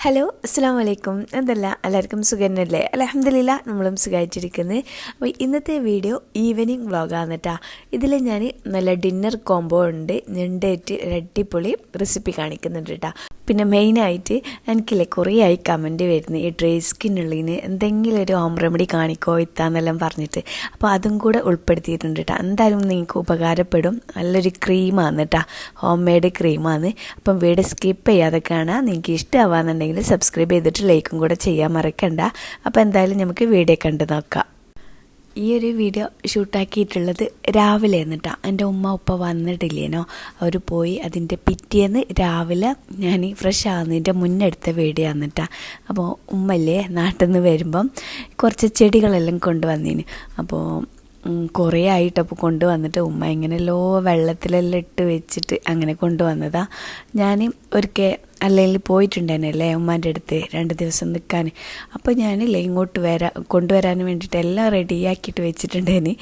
Hello അസ്സാം വലൈക്കും എന്തല്ല എല്ലാവർക്കും സുഖന്നല്ലേ? അലഹമില്ല നമ്മളും സുഖമായിട്ടിരിക്കുന്നത് അപ്പോൾ ഇന്നത്തെ വീഡിയോ ഈവനിങ് വ്ളോഗാണ് കേട്ടോ ഇതിൽ ഞാൻ നല്ല ഡിന്നർ കോംബോ ഉണ്ട്. ഞണ്ടേറ്റ് അടിപൊളി റെസിപ്പി കാണിക്കുന്നുണ്ട് കേട്ടോ പിന്നെ മെയിനായിട്ട് എനിക്കില്ലേ കുറേ ആയി കമന്റ് വരുന്നത് ഈ ഡ്രൈ സ്കിന്നുള്ളതിന് എന്തെങ്കിലും ഒരു ഹോം റെമഡി കാണിക്കോ ഇത്താന്നെല്ലാം പറഞ്ഞിട്ട്. അപ്പോൾ അതും കൂടെ ഉൾപ്പെടുത്തിയിട്ടുണ്ട് കേട്ടോ എന്തായാലും നിങ്ങൾക്ക് ഉപകാരപ്പെടും. നല്ലൊരു ക്രീമാണ് കേട്ടോ ഹോം മെയ്ഡ് ക്രീമാണ് അപ്പം വീട് സ്കിപ്പ് ചെയ്യാതെ കാണാം നിങ്ങൾക്ക് ഇഷ്ടമാവാന്നുണ്ടെങ്കിൽ സബ്സ്ക്രൈബ് ചെയ്തിട്ട് ലൈക്കും കൂടെ ചെയ്യാൻ മറക്കണ്ട. അപ്പോൾ എന്തായാലും നമുക്ക് വീഡിയോ കണ്ടു നോക്കാം. ഈ ഒരു വീഡിയോ ഷൂട്ടാക്കിയിട്ടുള്ളത് രാവിലെ എന്നിട്ടാണ് എന്റെ ഉമ്മ ഉപ്പ വന്നിട്ടില്ലേനോ? അവർ പോയി അതിന്റെ പിറ്റേന്ന് രാവിലെ ഞാൻ ഫ്രഷ് ആകുന്നതിന്റെ മുന്നെടുത്ത വീഡിയോ എന്നിട്ടാണ് അപ്പോൾ ഉമ്മല്ലേ നാട്ടിൽ നിന്ന് വരുമ്പം കുറച്ച് ചെടികളെല്ലാം കൊണ്ടുവന്നീന്. അപ്പോൾ കുറേ ആയിട്ട് അപ്പോൾ കൊണ്ടുവന്നിട്ട് ഉമ്മ എങ്ങനെയല്ലോ വെള്ളത്തിലെല്ലാം ഇട്ട് വെച്ചിട്ട് അങ്ങനെ കൊണ്ടുവന്നതാണ് ഞാൻ ഒരിക്കൽ അല്ലെങ്കിൽ പോയിട്ടുണ്ടായിരുന്നല്ലേ ഉമ്മാന്റെ അടുത്ത് രണ്ട് ദിവസം നിൽക്കാൻ അപ്പോൾ ഞാനില്ലേ ഇങ്ങോട്ട് വരാ കൊണ്ടുവരാൻ വേണ്ടിയിട്ട് എല്ലാം റെഡിയാക്കിയിട്ട് വെച്ചിട്ടുണ്ടേന്.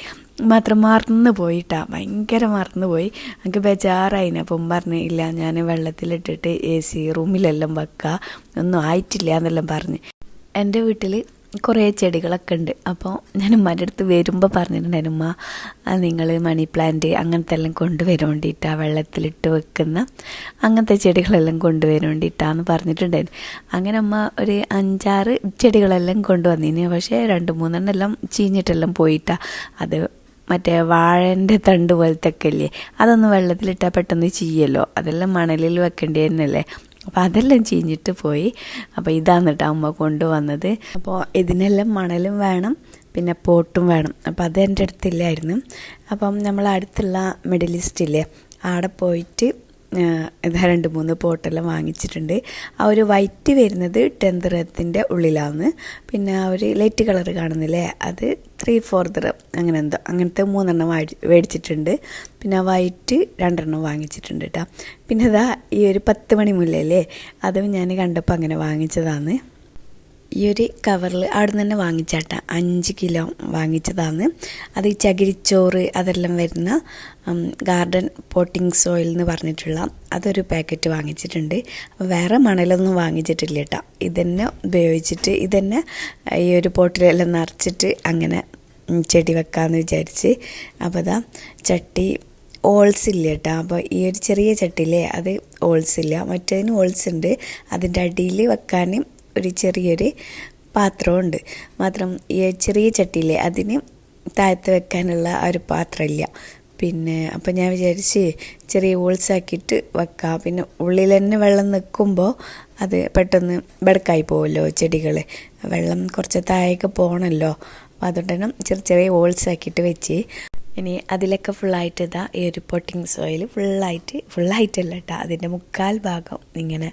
മാത്രം മറന്നു പോയിട്ടാ ഭയങ്കര മറന്നു പോയി. എനിക്ക് ബേജാറായിന്. അപ്പം പറഞ്ഞു ഇല്ല ഞാൻ വെള്ളത്തിലിട്ടിട്ട് എ സി റൂമിലെല്ലാം വെക്കുക ഒന്നും ആയിട്ടില്ല എന്നെല്ലാം പറഞ്ഞ്. എന്റെ വീട്ടിൽ കുറേ ചെടികളൊക്കെ ഉണ്ട്. അപ്പോൾ ഞാൻ ഉമ്മാന്റെ അടുത്ത് വരുമ്പോൾ പറഞ്ഞിട്ടുണ്ടായിരുന്നു ഉമ്മ നിങ്ങൾ മണി പ്ലാന്റ് അങ്ങനത്തെ എല്ലാം കൊണ്ടുവരാൻ വേണ്ടിയിട്ടാ വെള്ളത്തിലിട്ട് വെക്കുന്ന അങ്ങനത്തെ ചെടികളെല്ലാം കൊണ്ടുവരാൻ വേണ്ടിയിട്ടാന്ന് പറഞ്ഞിട്ടുണ്ടായിരുന്നു. അങ്ങനെ അമ്മ ഒരു അഞ്ചാറ് ചെടികളെല്ലാം കൊണ്ടുവന്നിന്. പക്ഷേ രണ്ട് മൂന്നെണ്ണം എല്ലാം ചീഞ്ഞിട്ടെല്ലാം പോയിട്ടാ. അത് മറ്റേ വാഴന്റെ തണ്ട് പോലത്തെ ഒക്കെ അതൊന്ന് വെള്ളത്തിലിട്ടാൽ പെട്ടെന്ന് ചീയല്ലോ. അതെല്ലാം മണലിൽ വെക്കേണ്ടി തന്നെയല്ലേ അപ്പോൾ അതെല്ലാം ചീഞ്ഞിട്ട് പോയി. അപ്പോൾ ഇതാണ് കേട്ടോ അമ്മ കൊണ്ടുവന്നത്. അപ്പോൾ ഇതിനെല്ലാം മണലും വേണം പിന്നെ പോട്ടും വേണം. അപ്പോൾ അത് എന്റെ അടുത്തില്ലായിരുന്നു. അപ്പം നമ്മൾ അടുത്തുള്ള മിഡിൽ ഈസ്റ്റ് ഇല്ലേ ആടെ പോയിട്ട് ഇതാ രണ്ട് മൂന്ന് പോട്ടെല്ലാം വാങ്ങിച്ചിട്ടുണ്ട്. ആ ഒരു വൈറ്റ് വരുന്നത് ടെന്തറത്തിന്റെ ഉള്ളിലാണ് പിന്നെ ആ ഒരു ലൈറ്റ് കളർ കാണുന്നില്ലേ? അത് ത്രീ ഫോർ ദിറം അങ്ങനെ എന്തോ അങ്ങനത്തെ മൂന്നെണ്ണം മേടിച്ചിട്ടുണ്ട്. പിന്നെ ആ വൈറ്റ് രണ്ടെണ്ണം വാങ്ങിച്ചിട്ടുണ്ട് കേട്ടോ പിന്നെ അതാ ഈ ഒരു പത്ത് മണി മുല്ലല്ലേ അതും ഞാൻ കണ്ടപ്പോൾ അങ്ങനെ വാങ്ങിച്ചതാണ് ഈ ഒരു കവറിൽ അവിടെ നിന്ന് തന്നെ വാങ്ങിച്ചാട്ട. അഞ്ച് കിലോ വാങ്ങിച്ചതാണ്. അത് ഈ ചകിരിച്ചോറ് അതെല്ലാം വരുന്ന ഗാർഡൻ പോട്ടിംഗ് സോയിൽ എന്ന് പറഞ്ഞിട്ടുള്ള അതൊരു പാക്കറ്റ് വാങ്ങിച്ചിട്ടുണ്ട്. വേറെ മണലൊന്നും വാങ്ങിച്ചിട്ടില്ല കേട്ടോ ഇതന്നെ ഉപയോഗിച്ചിട്ട് ഇതന്നെ ഈ ഒരു പോട്ടിലെല്ലാം നിറച്ചിട്ട് അങ്ങനെ ചെടി വെക്കാമെന്ന് വിചാരിച്ച്. അപ്പോൾ അതാ ചട്ടി ഓൾസ് ഇല്ല കേട്ടോ അപ്പോൾ ഈ ഒരു ചെറിയ ചട്ടിയില്ലേ അത് ഓൾസ് ഇല്ല. മറ്റേതിന് ഓൾസ് ഉണ്ട്. അതിന്റെ അടിയിൽ വെക്കാൻ ഒരു ചെറിയൊരു പാത്രമുണ്ട്. മാത്രം ഈ ചെറിയ ചട്ടിയില്ലേ അതിന് താഴത്ത് വെക്കാനുള്ള ആ ഒരു പാത്രമില്ല. പിന്നെ അപ്പം ഞാൻ വിചാരിച്ച് ചെറിയ ഓൾസാക്കിയിട്ട് വെക്കാം. പിന്നെ ഉള്ളിൽ തന്നെ വെള്ളം നിൽക്കുമ്പോൾ അത് പെട്ടെന്ന് ബെടക്കായി പോകുമല്ലോ ചെടികൾ. വെള്ളം കുറച്ച് താഴേക്ക് പോകണമല്ലോ. അപ്പോൾ അതുകൊണ്ട് തന്നെ ചെറിയ ചെറിയ ഓൾസാക്കിയിട്ട് വെച്ച് ഇനി അതിലൊക്കെ ഫുള്ളായിട്ട് ഇതാ ഈ ഒരു പൊട്ടിങ് സോയിൽ ഫുള്ളായിട്ട് ഫുള്ളായിട്ടല്ല കേട്ടോ. അതിന്റെ മുക്കാൽ ഭാഗം ഇങ്ങനെ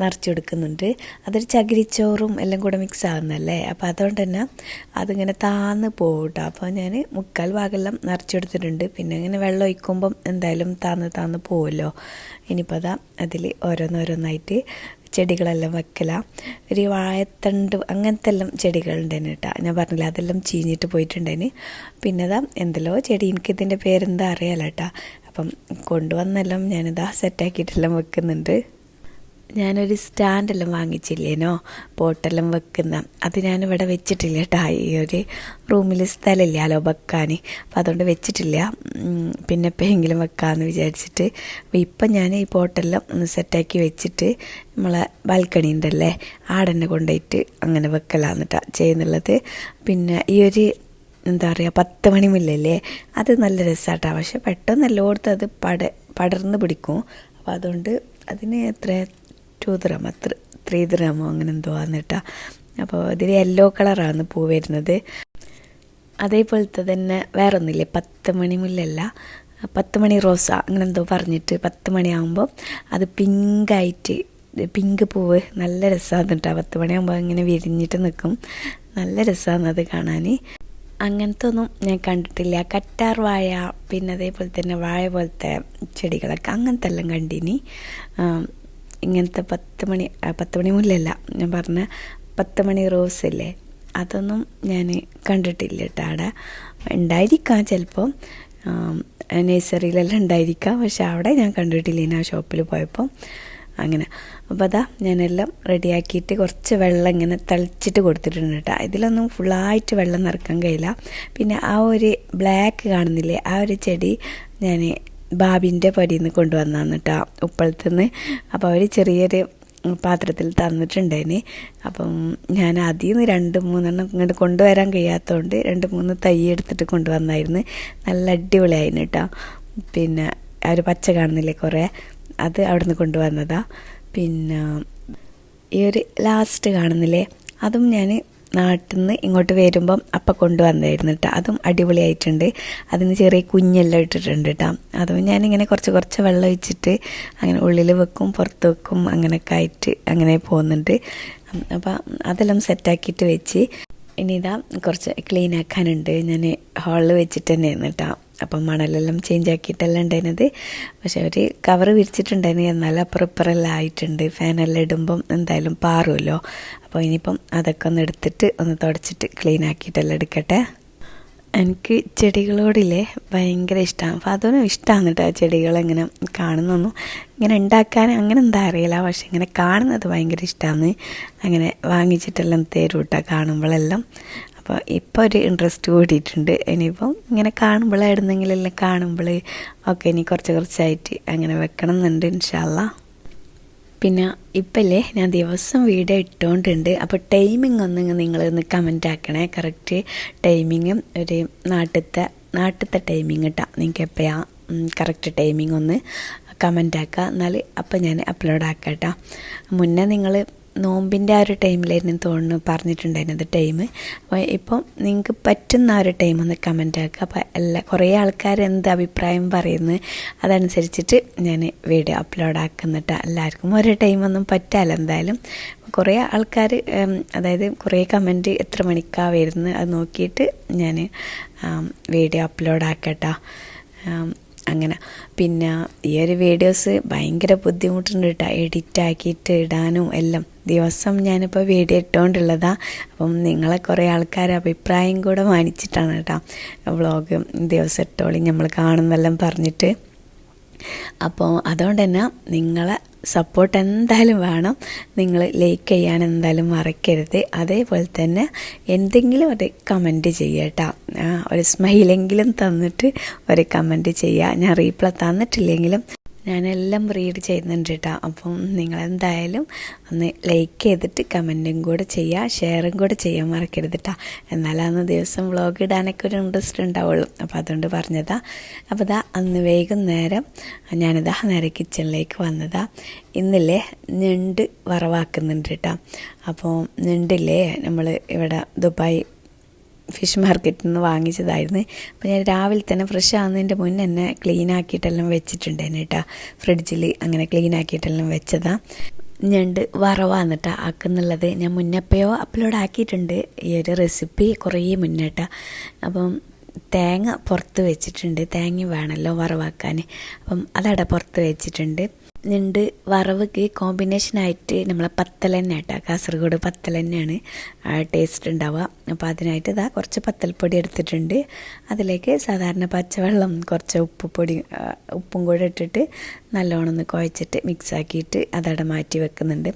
നിറച്ചു കൊടുക്കുന്നുണ്ട് അതൊരു ചകിരിച്ചോറും എല്ലാം കൂടെ മിക്സ് ആകുന്നല്ലേ അപ്പോൾ അതുകൊണ്ട് തന്നെ അതിങ്ങനെ താന്ന് പോകും കേട്ടോ അപ്പോൾ ഞാൻ മുക്കാൽ ഭാഗമെല്ലാം നിറച്ചെടുത്തിട്ടുണ്ട്. പിന്നെ ഇങ്ങനെ വെള്ളം ഒഴിക്കുമ്പം എന്തായാലും താന്ന് താന്ന് പോകുമല്ലോ ഇനിയിപ്പോൾ അതാ അതിൽ ഓരോന്നോരോന്നായിട്ട് ചെടികളെല്ലാം വെക്കല. ഒരു വാഴത്തണ്ട് അങ്ങനത്തെ എല്ലാം ചെടികളുണ്ടായിരുന്നു കേട്ടോ. ഞാൻ പറഞ്ഞില്ല അതെല്ലാം ചീഞ്ഞിട്ട് പോയിട്ടുണ്ടായിന് പിന്നെ അതാ എന്തല്ലോ ചെടി എനിക്കിതിന്റെ പേരെന്താ അറിയാലോ കേട്ടോ. അപ്പം കൊണ്ടുവന്നെല്ലാം ഞാനിതാ സെറ്റാക്കിയിട്ടെല്ലാം വെക്കുന്നുണ്ട്. ഞാനൊരു സ്റ്റാൻഡെല്ലാം വാങ്ങിച്ചില്ലേനോ? പോട്ടെല്ലാം വെക്കുന്ന. അത് ഞാനിവിടെ വെച്ചിട്ടില്ല കേട്ടോ ഈ ഒരു റൂമിൽ സ്ഥലമില്ലല്ലോ വെക്കാൻ അപ്പം അതുകൊണ്ട് വെച്ചിട്ടില്ല. പിന്നെ എപ്പോഴെങ്കിലും വെക്കാമെന്ന് വിചാരിച്ചിട്ട്. അപ്പോൾ ഇപ്പം ഞാൻ ഈ പോട്ടെല്ലാം സെറ്റാക്കി വെച്ചിട്ട് നമ്മളെ ബാൽക്കണി ഉണ്ടല്ലേ ആടെന്നെ കൊണ്ടുപോയിട്ട് അങ്ങനെ വെക്കലാന്നിട്ടാ ചെയ്യുന്നുള്ളത്. പിന്നെ ഈ ഒരു എന്താ പറയുക പത്ത് മണി മുല്ലല്ലേ? അത് നല്ല രസമാട്ടോ പക്ഷെ പെട്ടെന്ന് എല്ലായിടത്തും അത് പട പടർന്ന് പിടിക്കും. അപ്പോൾ അതുകൊണ്ട് അതിന് എത്ര ടു ദ്രമ ത്രീ ദ്രമോ അങ്ങനെ എന്തോ ആന്നിട്ടാ അപ്പോൾ ഇതിൽ യെല്ലോ കളറാണ് പൂ വരുന്നത്. അതേപോലത്തെ തന്നെ വേറെ ഒന്നുമില്ലേ പത്ത് മണി മുല്ലല്ല. പത്ത് മണി റോസ അങ്ങനെ എന്തോ പറഞ്ഞിട്ട് പത്ത് മണിയാകുമ്പോൾ അത് പിങ്കായിട്ട് പിങ്ക് പൂവ് നല്ല രസമാണ് കേട്ടോ. പത്ത് മണിയാകുമ്പോൾ ഇങ്ങനെ വിരിഞ്ഞിട്ട് നിൽക്കും നല്ല രസമാണ് അത് കാണാൻ അങ്ങനത്തെ ഒന്നും ഞാൻ കണ്ടിട്ടില്ല. കറ്റാർ വാഴ പിന്നെ അതേപോലെ തന്നെ വാഴ പോലത്തെ ചെടികളൊക്കെ അങ്ങനത്തെ എല്ലാം കണ്ടിനി ഇങ്ങനത്തെ പത്ത് മണി പത്ത് മണി മുല്ലല്ല ഞാൻ പറഞ്ഞ പത്ത് മണി റോസ് ഇല്ലേ? അതൊന്നും ഞാൻ കണ്ടിട്ടില്ല കേട്ടോ അവിടെ. ഉണ്ടായിരിക്കാം ചിലപ്പോൾ നേഴ്സറിയിലെല്ലാം ഉണ്ടായിരിക്കാം. പക്ഷെ അവിടെ ഞാൻ കണ്ടിട്ടില്ല ഇനി ആ ഷോപ്പിൽ പോയപ്പോൾ അങ്ങനെ. അപ്പോൾ അതാ ഞാനെല്ലാം റെഡിയാക്കിയിട്ട് കുറച്ച് വെള്ളം ഇങ്ങനെ തളിച്ചിട്ട് കൊടുത്തിട്ടുണ്ട് കേട്ടോ ഇതിലൊന്നും ഫുള്ളായിട്ട് വെള്ളം നിറക്കാൻ കഴിയില്ല. പിന്നെ ആ ഒരു ബ്ലാക്ക് കാണുന്നില്ലേ? ആ ഒരു ചെടി ഞാൻ ബാബിന്റെ പടിയിൽ നിന്ന് കൊണ്ടുവന്നാന്ന് കേട്ടോ ഉപ്പളത്തുനിന്ന് അപ്പോൾ അവർ ചെറിയൊരു പാത്രത്തിൽ തന്നിട്ടുണ്ടേന് അപ്പം ഞാൻ അതിൽ നിന്ന് രണ്ട് മൂന്നെണ്ണം ഇങ്ങോട്ട് കൊണ്ടുവരാൻ കഴിയാത്തതുകൊണ്ട് രണ്ട് മൂന്ന് തൈ എടുത്തിട്ട് കൊണ്ടുവന്നായിരുന്നു. നല്ല അടിപൊളിയായിരുന്നു കേട്ടോ പിന്നെ അവർ പച്ച കാണുന്നില്ലേ കുറേ അത് അവിടെ നിന്ന് കൊണ്ടുവന്നതാണ് പിന്നെ ഈ ഒരു ലാസ്റ്റ് കാണുന്നില്ലേ അതും ഞാൻ നാട്ടിൽ നിന്ന് ഇങ്ങോട്ട് വരുമ്പം അപ്പം കൊണ്ടുവന്നായിരുന്നു കേട്ടോ അതും അടിപൊളിയായിട്ടുണ്ട്. അതിന് ചെറിയ കുഞ്ഞെല്ലാം ഇട്ടിട്ടുണ്ട് കേട്ടോ അതും ഞാനിങ്ങനെ കുറച്ച് കുറച്ച് വെള്ളം ഒഴിച്ചിട്ട് അങ്ങനെ ഉള്ളിൽ വെക്കും പുറത്ത് വെക്കും അങ്ങനെയൊക്കെ ആയിട്ട് അങ്ങനെ പോകുന്നുണ്ട് അപ്പം അതെല്ലാം സെറ്റാക്കിയിട്ട് വെച്ച് ഇനി ഇതാ കുറച്ച് ക്ലീൻ ആക്കാനുണ്ട്. ഞാൻ ഹാളിൽ വെച്ചിട്ട് തന്നെയായിരുന്നു കേട്ടോ അപ്പം മണലെല്ലാം ചേഞ്ച് ആക്കിയിട്ടല്ല ഉണ്ടായിരുന്നത്. പക്ഷെ അവർ കവർ വിരിച്ചിട്ടുണ്ടായിരുന്നു. എന്നാൽ അപ്പുറം ഇപ്പുറമെല്ലാം ആയിട്ടുണ്ട്. ഫാനെല്ലാം ഇടുമ്പം എന്തായാലും പാറുമല്ലോ അപ്പോൾ ഇനിയിപ്പം അതൊക്കെ ഒന്ന് എടുത്തിട്ട് ഒന്ന് തുടച്ചിട്ട് ക്ലീൻ ആക്കിയിട്ടെല്ലാം എടുക്കട്ടെ. എനിക്ക് ചെടികളോടില്ലേ ഭയങ്കര ഇഷ്ടമാണ്. അപ്പോൾ അതൊന്നും ഇഷ്ടമാണ് കേട്ടോ ചെടികളിങ്ങനെ കാണുന്നൊന്നും ഇങ്ങനെ ഉണ്ടാക്കാൻ അങ്ങനെ എന്താ അറിയില്ല പക്ഷെ ഇങ്ങനെ കാണുന്നത് ഭയങ്കര ഇഷ്ടമാണ്. അങ്ങനെ വാങ്ങിച്ചിട്ടെല്ലാം തരും കേട്ടോ കാണുമ്പോഴെല്ലാം. അപ്പോൾ ഇപ്പോൾ ഒരു ഇൻട്രസ്റ്റ് കൂടിയിട്ടുണ്ട്. ഇനിയിപ്പം ഇങ്ങനെ കാണുമ്പോഴായിരുന്നെങ്കിലെല്ലാം കാണുമ്പോൾ ഒക്കെ ഇനി കുറച്ച് കുറച്ചായിട്ട് അങ്ങനെ വെക്കണം എന്നുണ്ട് ഇൻഷാല്ല പിന്നെ ഇപ്പല്ലേ ഞാൻ ദിവസം വീഡിയോ ഇട്ടുകൊണ്ടുണ്ട് അപ്പോൾ ടൈമിംഗ് ഒന്ന് നിങ്ങളൊന്ന് കമന്റ് ആക്കണേ. കറക്റ്റ് ടൈമിങ്ങും ഒരു നാട്ടിലത്തെ നാട്ടിലത്തെ ടൈമിങ് ഇട്ടാ നിങ്ങൾക്ക് എപ്പോഴാ കറക്റ്റ് ടൈമിംഗ് ഒന്ന് കമന്റ് ആക്കുക എന്നാൽ അപ്പം ഞാൻ അപ്ലോഡ് ആക്കാം മുന്നേ നിങ്ങൾ നോമ്പിന്റെ ആ ഒരു ടൈമിലായിരുന്നു തോന്നുന്നു പറഞ്ഞിട്ടുണ്ടായിരുന്നത് ടൈം അപ്പോൾ ഇപ്പം നിങ്ങൾക്ക് പറ്റുന്ന ആ ഒരു ടൈം ഒന്ന് കമന്റ് ആക്കുക. അപ്പോൾ എല്ലാ കുറേ ആൾക്കാർ എന്ത് അഭിപ്രായം പറയുന്നു അതനുസരിച്ചിട്ട് ഞാൻ വീഡിയോ അപ്ലോഡ് ആക്കുന്നിട്ട് എല്ലാവർക്കും ഒരേ ഒന്നും പറ്റാല്ല എന്തായാലും. കുറേ ആൾക്കാർ അതായത് കുറേ കമന്റ് എത്ര മണിക്കാണ് വരുന്നത് അത് നോക്കിയിട്ട് ഞാൻ വീഡിയോ അപ്ലോഡ് ആക്കട്ടോ. അങ്ങനെ. പിന്നെ ഈ ഒരു വീഡിയോസ് ഭയങ്കര ബുദ്ധിമുട്ടുണ്ട് കേട്ടോ എഡിറ്റ് ആക്കിയിട്ട് ഇടാനും എല്ലാം. ദിവസം ഞാനിപ്പോൾ വീഡിയോ ഇട്ടുകൊണ്ടുള്ളതാ അപ്പം നിങ്ങളെ കുറേ ആൾക്കാർ അഭിപ്രായം കൂടെ മാനിച്ചിട്ടാണ് കേട്ടോ വ്ളോഗ് ദിവസം ഇട്ടോളി നമ്മൾ കാണുന്നെല്ലാം പറഞ്ഞിട്ട്. അപ്പോൾ അതുകൊണ്ട് തന്നെ നിങ്ങളെ സപ്പോർട്ട് എന്തായാലും വേണം. നിങ്ങൾ ലൈക്ക് ചെയ്യാൻ എന്തായാലും മറക്കരുത്. അതേപോലെ തന്നെ എന്തെങ്കിലും ഒരു കമന്റ് ചെയ്യട്ടോ. ഒരു സ്മൈലെങ്കിലും തന്നിട്ട് ഒരു കമന്റ് ചെയ്യുക ഞാൻ റീപ്ലൈ തന്നിട്ടില്ലെങ്കിലും ഞാനെല്ലാം റീഡ് ചെയ്യുന്നുണ്ട് കേട്ടോ അപ്പം നിങ്ങളെന്തായാലും ഒന്ന് ലൈക്ക് ചെയ്തിട്ട് കമന്റും കൂടെ ചെയ്യുക ഷെയറും കൂടെ ചെയ്യാൻ മറക്കരുത് കേട്ടോ എന്നാലന്ന് ദിവസം വ്ളോഗ് ഇടാനൊക്കെ ഒരു ഇൻട്രസ്റ്റ് ഉണ്ടാവുള്ളൂ. അപ്പോൾ അതുകൊണ്ട് പറഞ്ഞതാ. അപ്പോൾ ഇതാ അന്ന് വൈകുന്നേരം ഞാനിതാ നേരെ കിച്ചണിലേക്ക് വന്നതാ. ഇന്നില്ലേ ഞണ്ട് വറവാക്കുന്നുണ്ട് കേട്ടോ അപ്പോൾ ഞണ്ടില്ലേ നമ്മൾ ഇവിടെ ദുബായ് ഫിഷ് മാർക്കറ്റിൽ നിന്ന് വാങ്ങിച്ചതായിരുന്നു. അപ്പോൾ ഞാൻ രാവിലെ തന്നെ ഫ്രഷ് ആകുന്നതിന്റെ മുന്നേ തന്നെ ക്ലീൻ ആക്കിയിട്ടെല്ലാം വെച്ചിട്ടുണ്ടായിരുന്നു കേട്ടോ. ഫ്രിഡ്ജിൽ അങ്ങനെ ക്ലീൻ ആക്കിയിട്ടെല്ലാം വെച്ചതാ. ഞണ്ട് വറവാന്നിട്ടാ ആക്കുന്നുള്ളത്. ഞാൻ മുന്നപ്പയോ അപ്ലോഡ് ആക്കിയിട്ടുണ്ട്. ഈ ഒരു റെസിപ്പി കുറേ മുന്നേട്ടാ അപ്പം തേങ്ങ പുറത്ത് വെച്ചിട്ടുണ്ട്. തേങ്ങ വേണമല്ലോ വറവാക്കാൻ അപ്പം അതവിടെ പുറത്ത് വെച്ചിട്ടുണ്ട്. ഞണ്ട് കോമ്പിനേഷൻ ആയിട്ട് നമ്മളെ പത്തൽ തന്നെ കേട്ടോ. കാസർഗോഡ് പത്തൽ തന്നെയാണ് ടേസ്റ്റ് ഉണ്ടാവുക. അപ്പോൾ അതിനായിട്ട് ഇതാ കുറച്ച് പത്തൽപ്പൊടി എടുത്തിട്ടുണ്ട്. അതിലേക്ക് സാധാരണ പച്ചവെള്ളം കുറച്ച് ഉപ്പുപൊടി ഉപ്പും കൂടെ ഇട്ടിട്ട് നല്ലോണം ഒന്ന് കുഴച്ചിട്ട് മിക്സാക്കിയിട്ട് അതവിടെ മാറ്റി വെക്കുന്നുണ്ട്.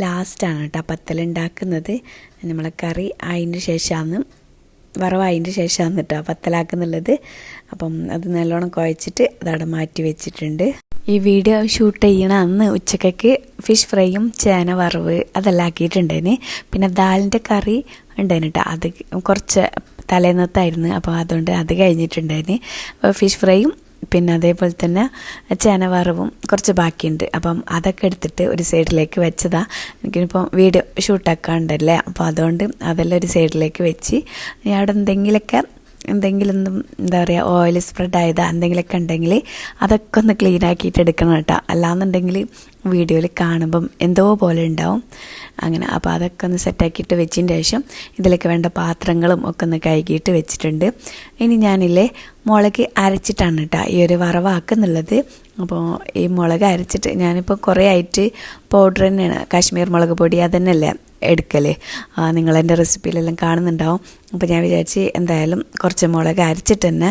ലാസ്റ്റാണ് കേട്ടോ പത്തൽ ഉണ്ടാക്കുന്നത് നമ്മളെ കറി അതിന് ശേഷമാണ്. വറവായതിന്റെ ശേഷമാണ് കേട്ടോ പത്തലാക്കുന്നുള്ളത്. അപ്പം അത് നല്ലോണം കുഴച്ചിട്ട് അതവിടെ മാറ്റി വെച്ചിട്ടുണ്ട്. ഈ വീഡിയോ ഷൂട്ട് ചെയ്യണ അന്ന് ഉച്ചക്കേക്ക് ഫിഷ് ഫ്രൈയും ചേന വറവ് അതെല്ലാം ആക്കിയിട്ടുണ്ടേന് പിന്നെ ദാലിന്റെ കറി ഉണ്ടായിരുന്നു കേട്ടോ അത് കുറച്ച് തലേന്നത്തായിരുന്നു. അപ്പോൾ അതുകൊണ്ട് അത് കഴിഞ്ഞിട്ടുണ്ടായിരുന്നു അപ്പോൾ ഫിഷ് ഫ്രൈയും പിന്നെ അതേപോലെ തന്നെ ചേന വറവും കുറച്ച് ബാക്കിയുണ്ട്. അപ്പം അതൊക്കെ എടുത്തിട്ട് ഒരു സൈഡിലേക്ക് വെച്ചതാണ് എനിക്കിപ്പോൾ വീഡിയോ ഷൂട്ടാക്കാണ്ടല്ലേ അപ്പോൾ അതുകൊണ്ട് അതെല്ലാം ഒരു സൈഡിലേക്ക് വെച്ച് അവിടെ എന്തെങ്കിലുമൊക്കെ എന്തെങ്കിലും എന്താ പറയുക ഓയിൽ സ്പ്രെഡ് ആയതാ എന്തെങ്കിലുമൊക്കെ ഉണ്ടെങ്കിൽ അതൊക്കെ ഒന്ന് ക്ലീൻ ആക്കിയിട്ട് എടുക്കണം കേട്ടോ. അല്ലാന്നുണ്ടെങ്കിൽ വീഡിയോയിൽ കാണുമ്പം എന്തോ പോലെ ഉണ്ടാവും. അങ്ങനെ അപ്പോൾ അതൊക്കെ ഒന്ന് സെറ്റാക്കിയിട്ട് വെച്ചതിന് ശേഷം ഇതിലേക്ക് വേണ്ട പാത്രങ്ങളും ഒക്കെ ഒന്ന് കഴുകിയിട്ട് വെച്ചിട്ടുണ്ട്. ഇനി ഞാനില്ലേ മുളക് അരച്ചിട്ടാണ് കേട്ടോ ഈ ഒരു വറവാക്കുന്നുള്ളത് അപ്പോൾ ഈ മുളക് അരച്ചിട്ട് ഞാനിപ്പോൾ കുറേ ആയിട്ട് പൗഡർ തന്നെയാണ്. കാശ്മീർ മുളക് പൊടി അതന്നെയല്ലേ എടുക്കൽ നിങ്ങളെന്റെ റെസിപ്പിയിലെല്ലാം കാണുന്നുണ്ടാവും. അപ്പോൾ ഞാൻ വിചാരിച്ച് എന്തായാലും കുറച്ച് മുളക് അരച്ചിട്ട് തന്നെ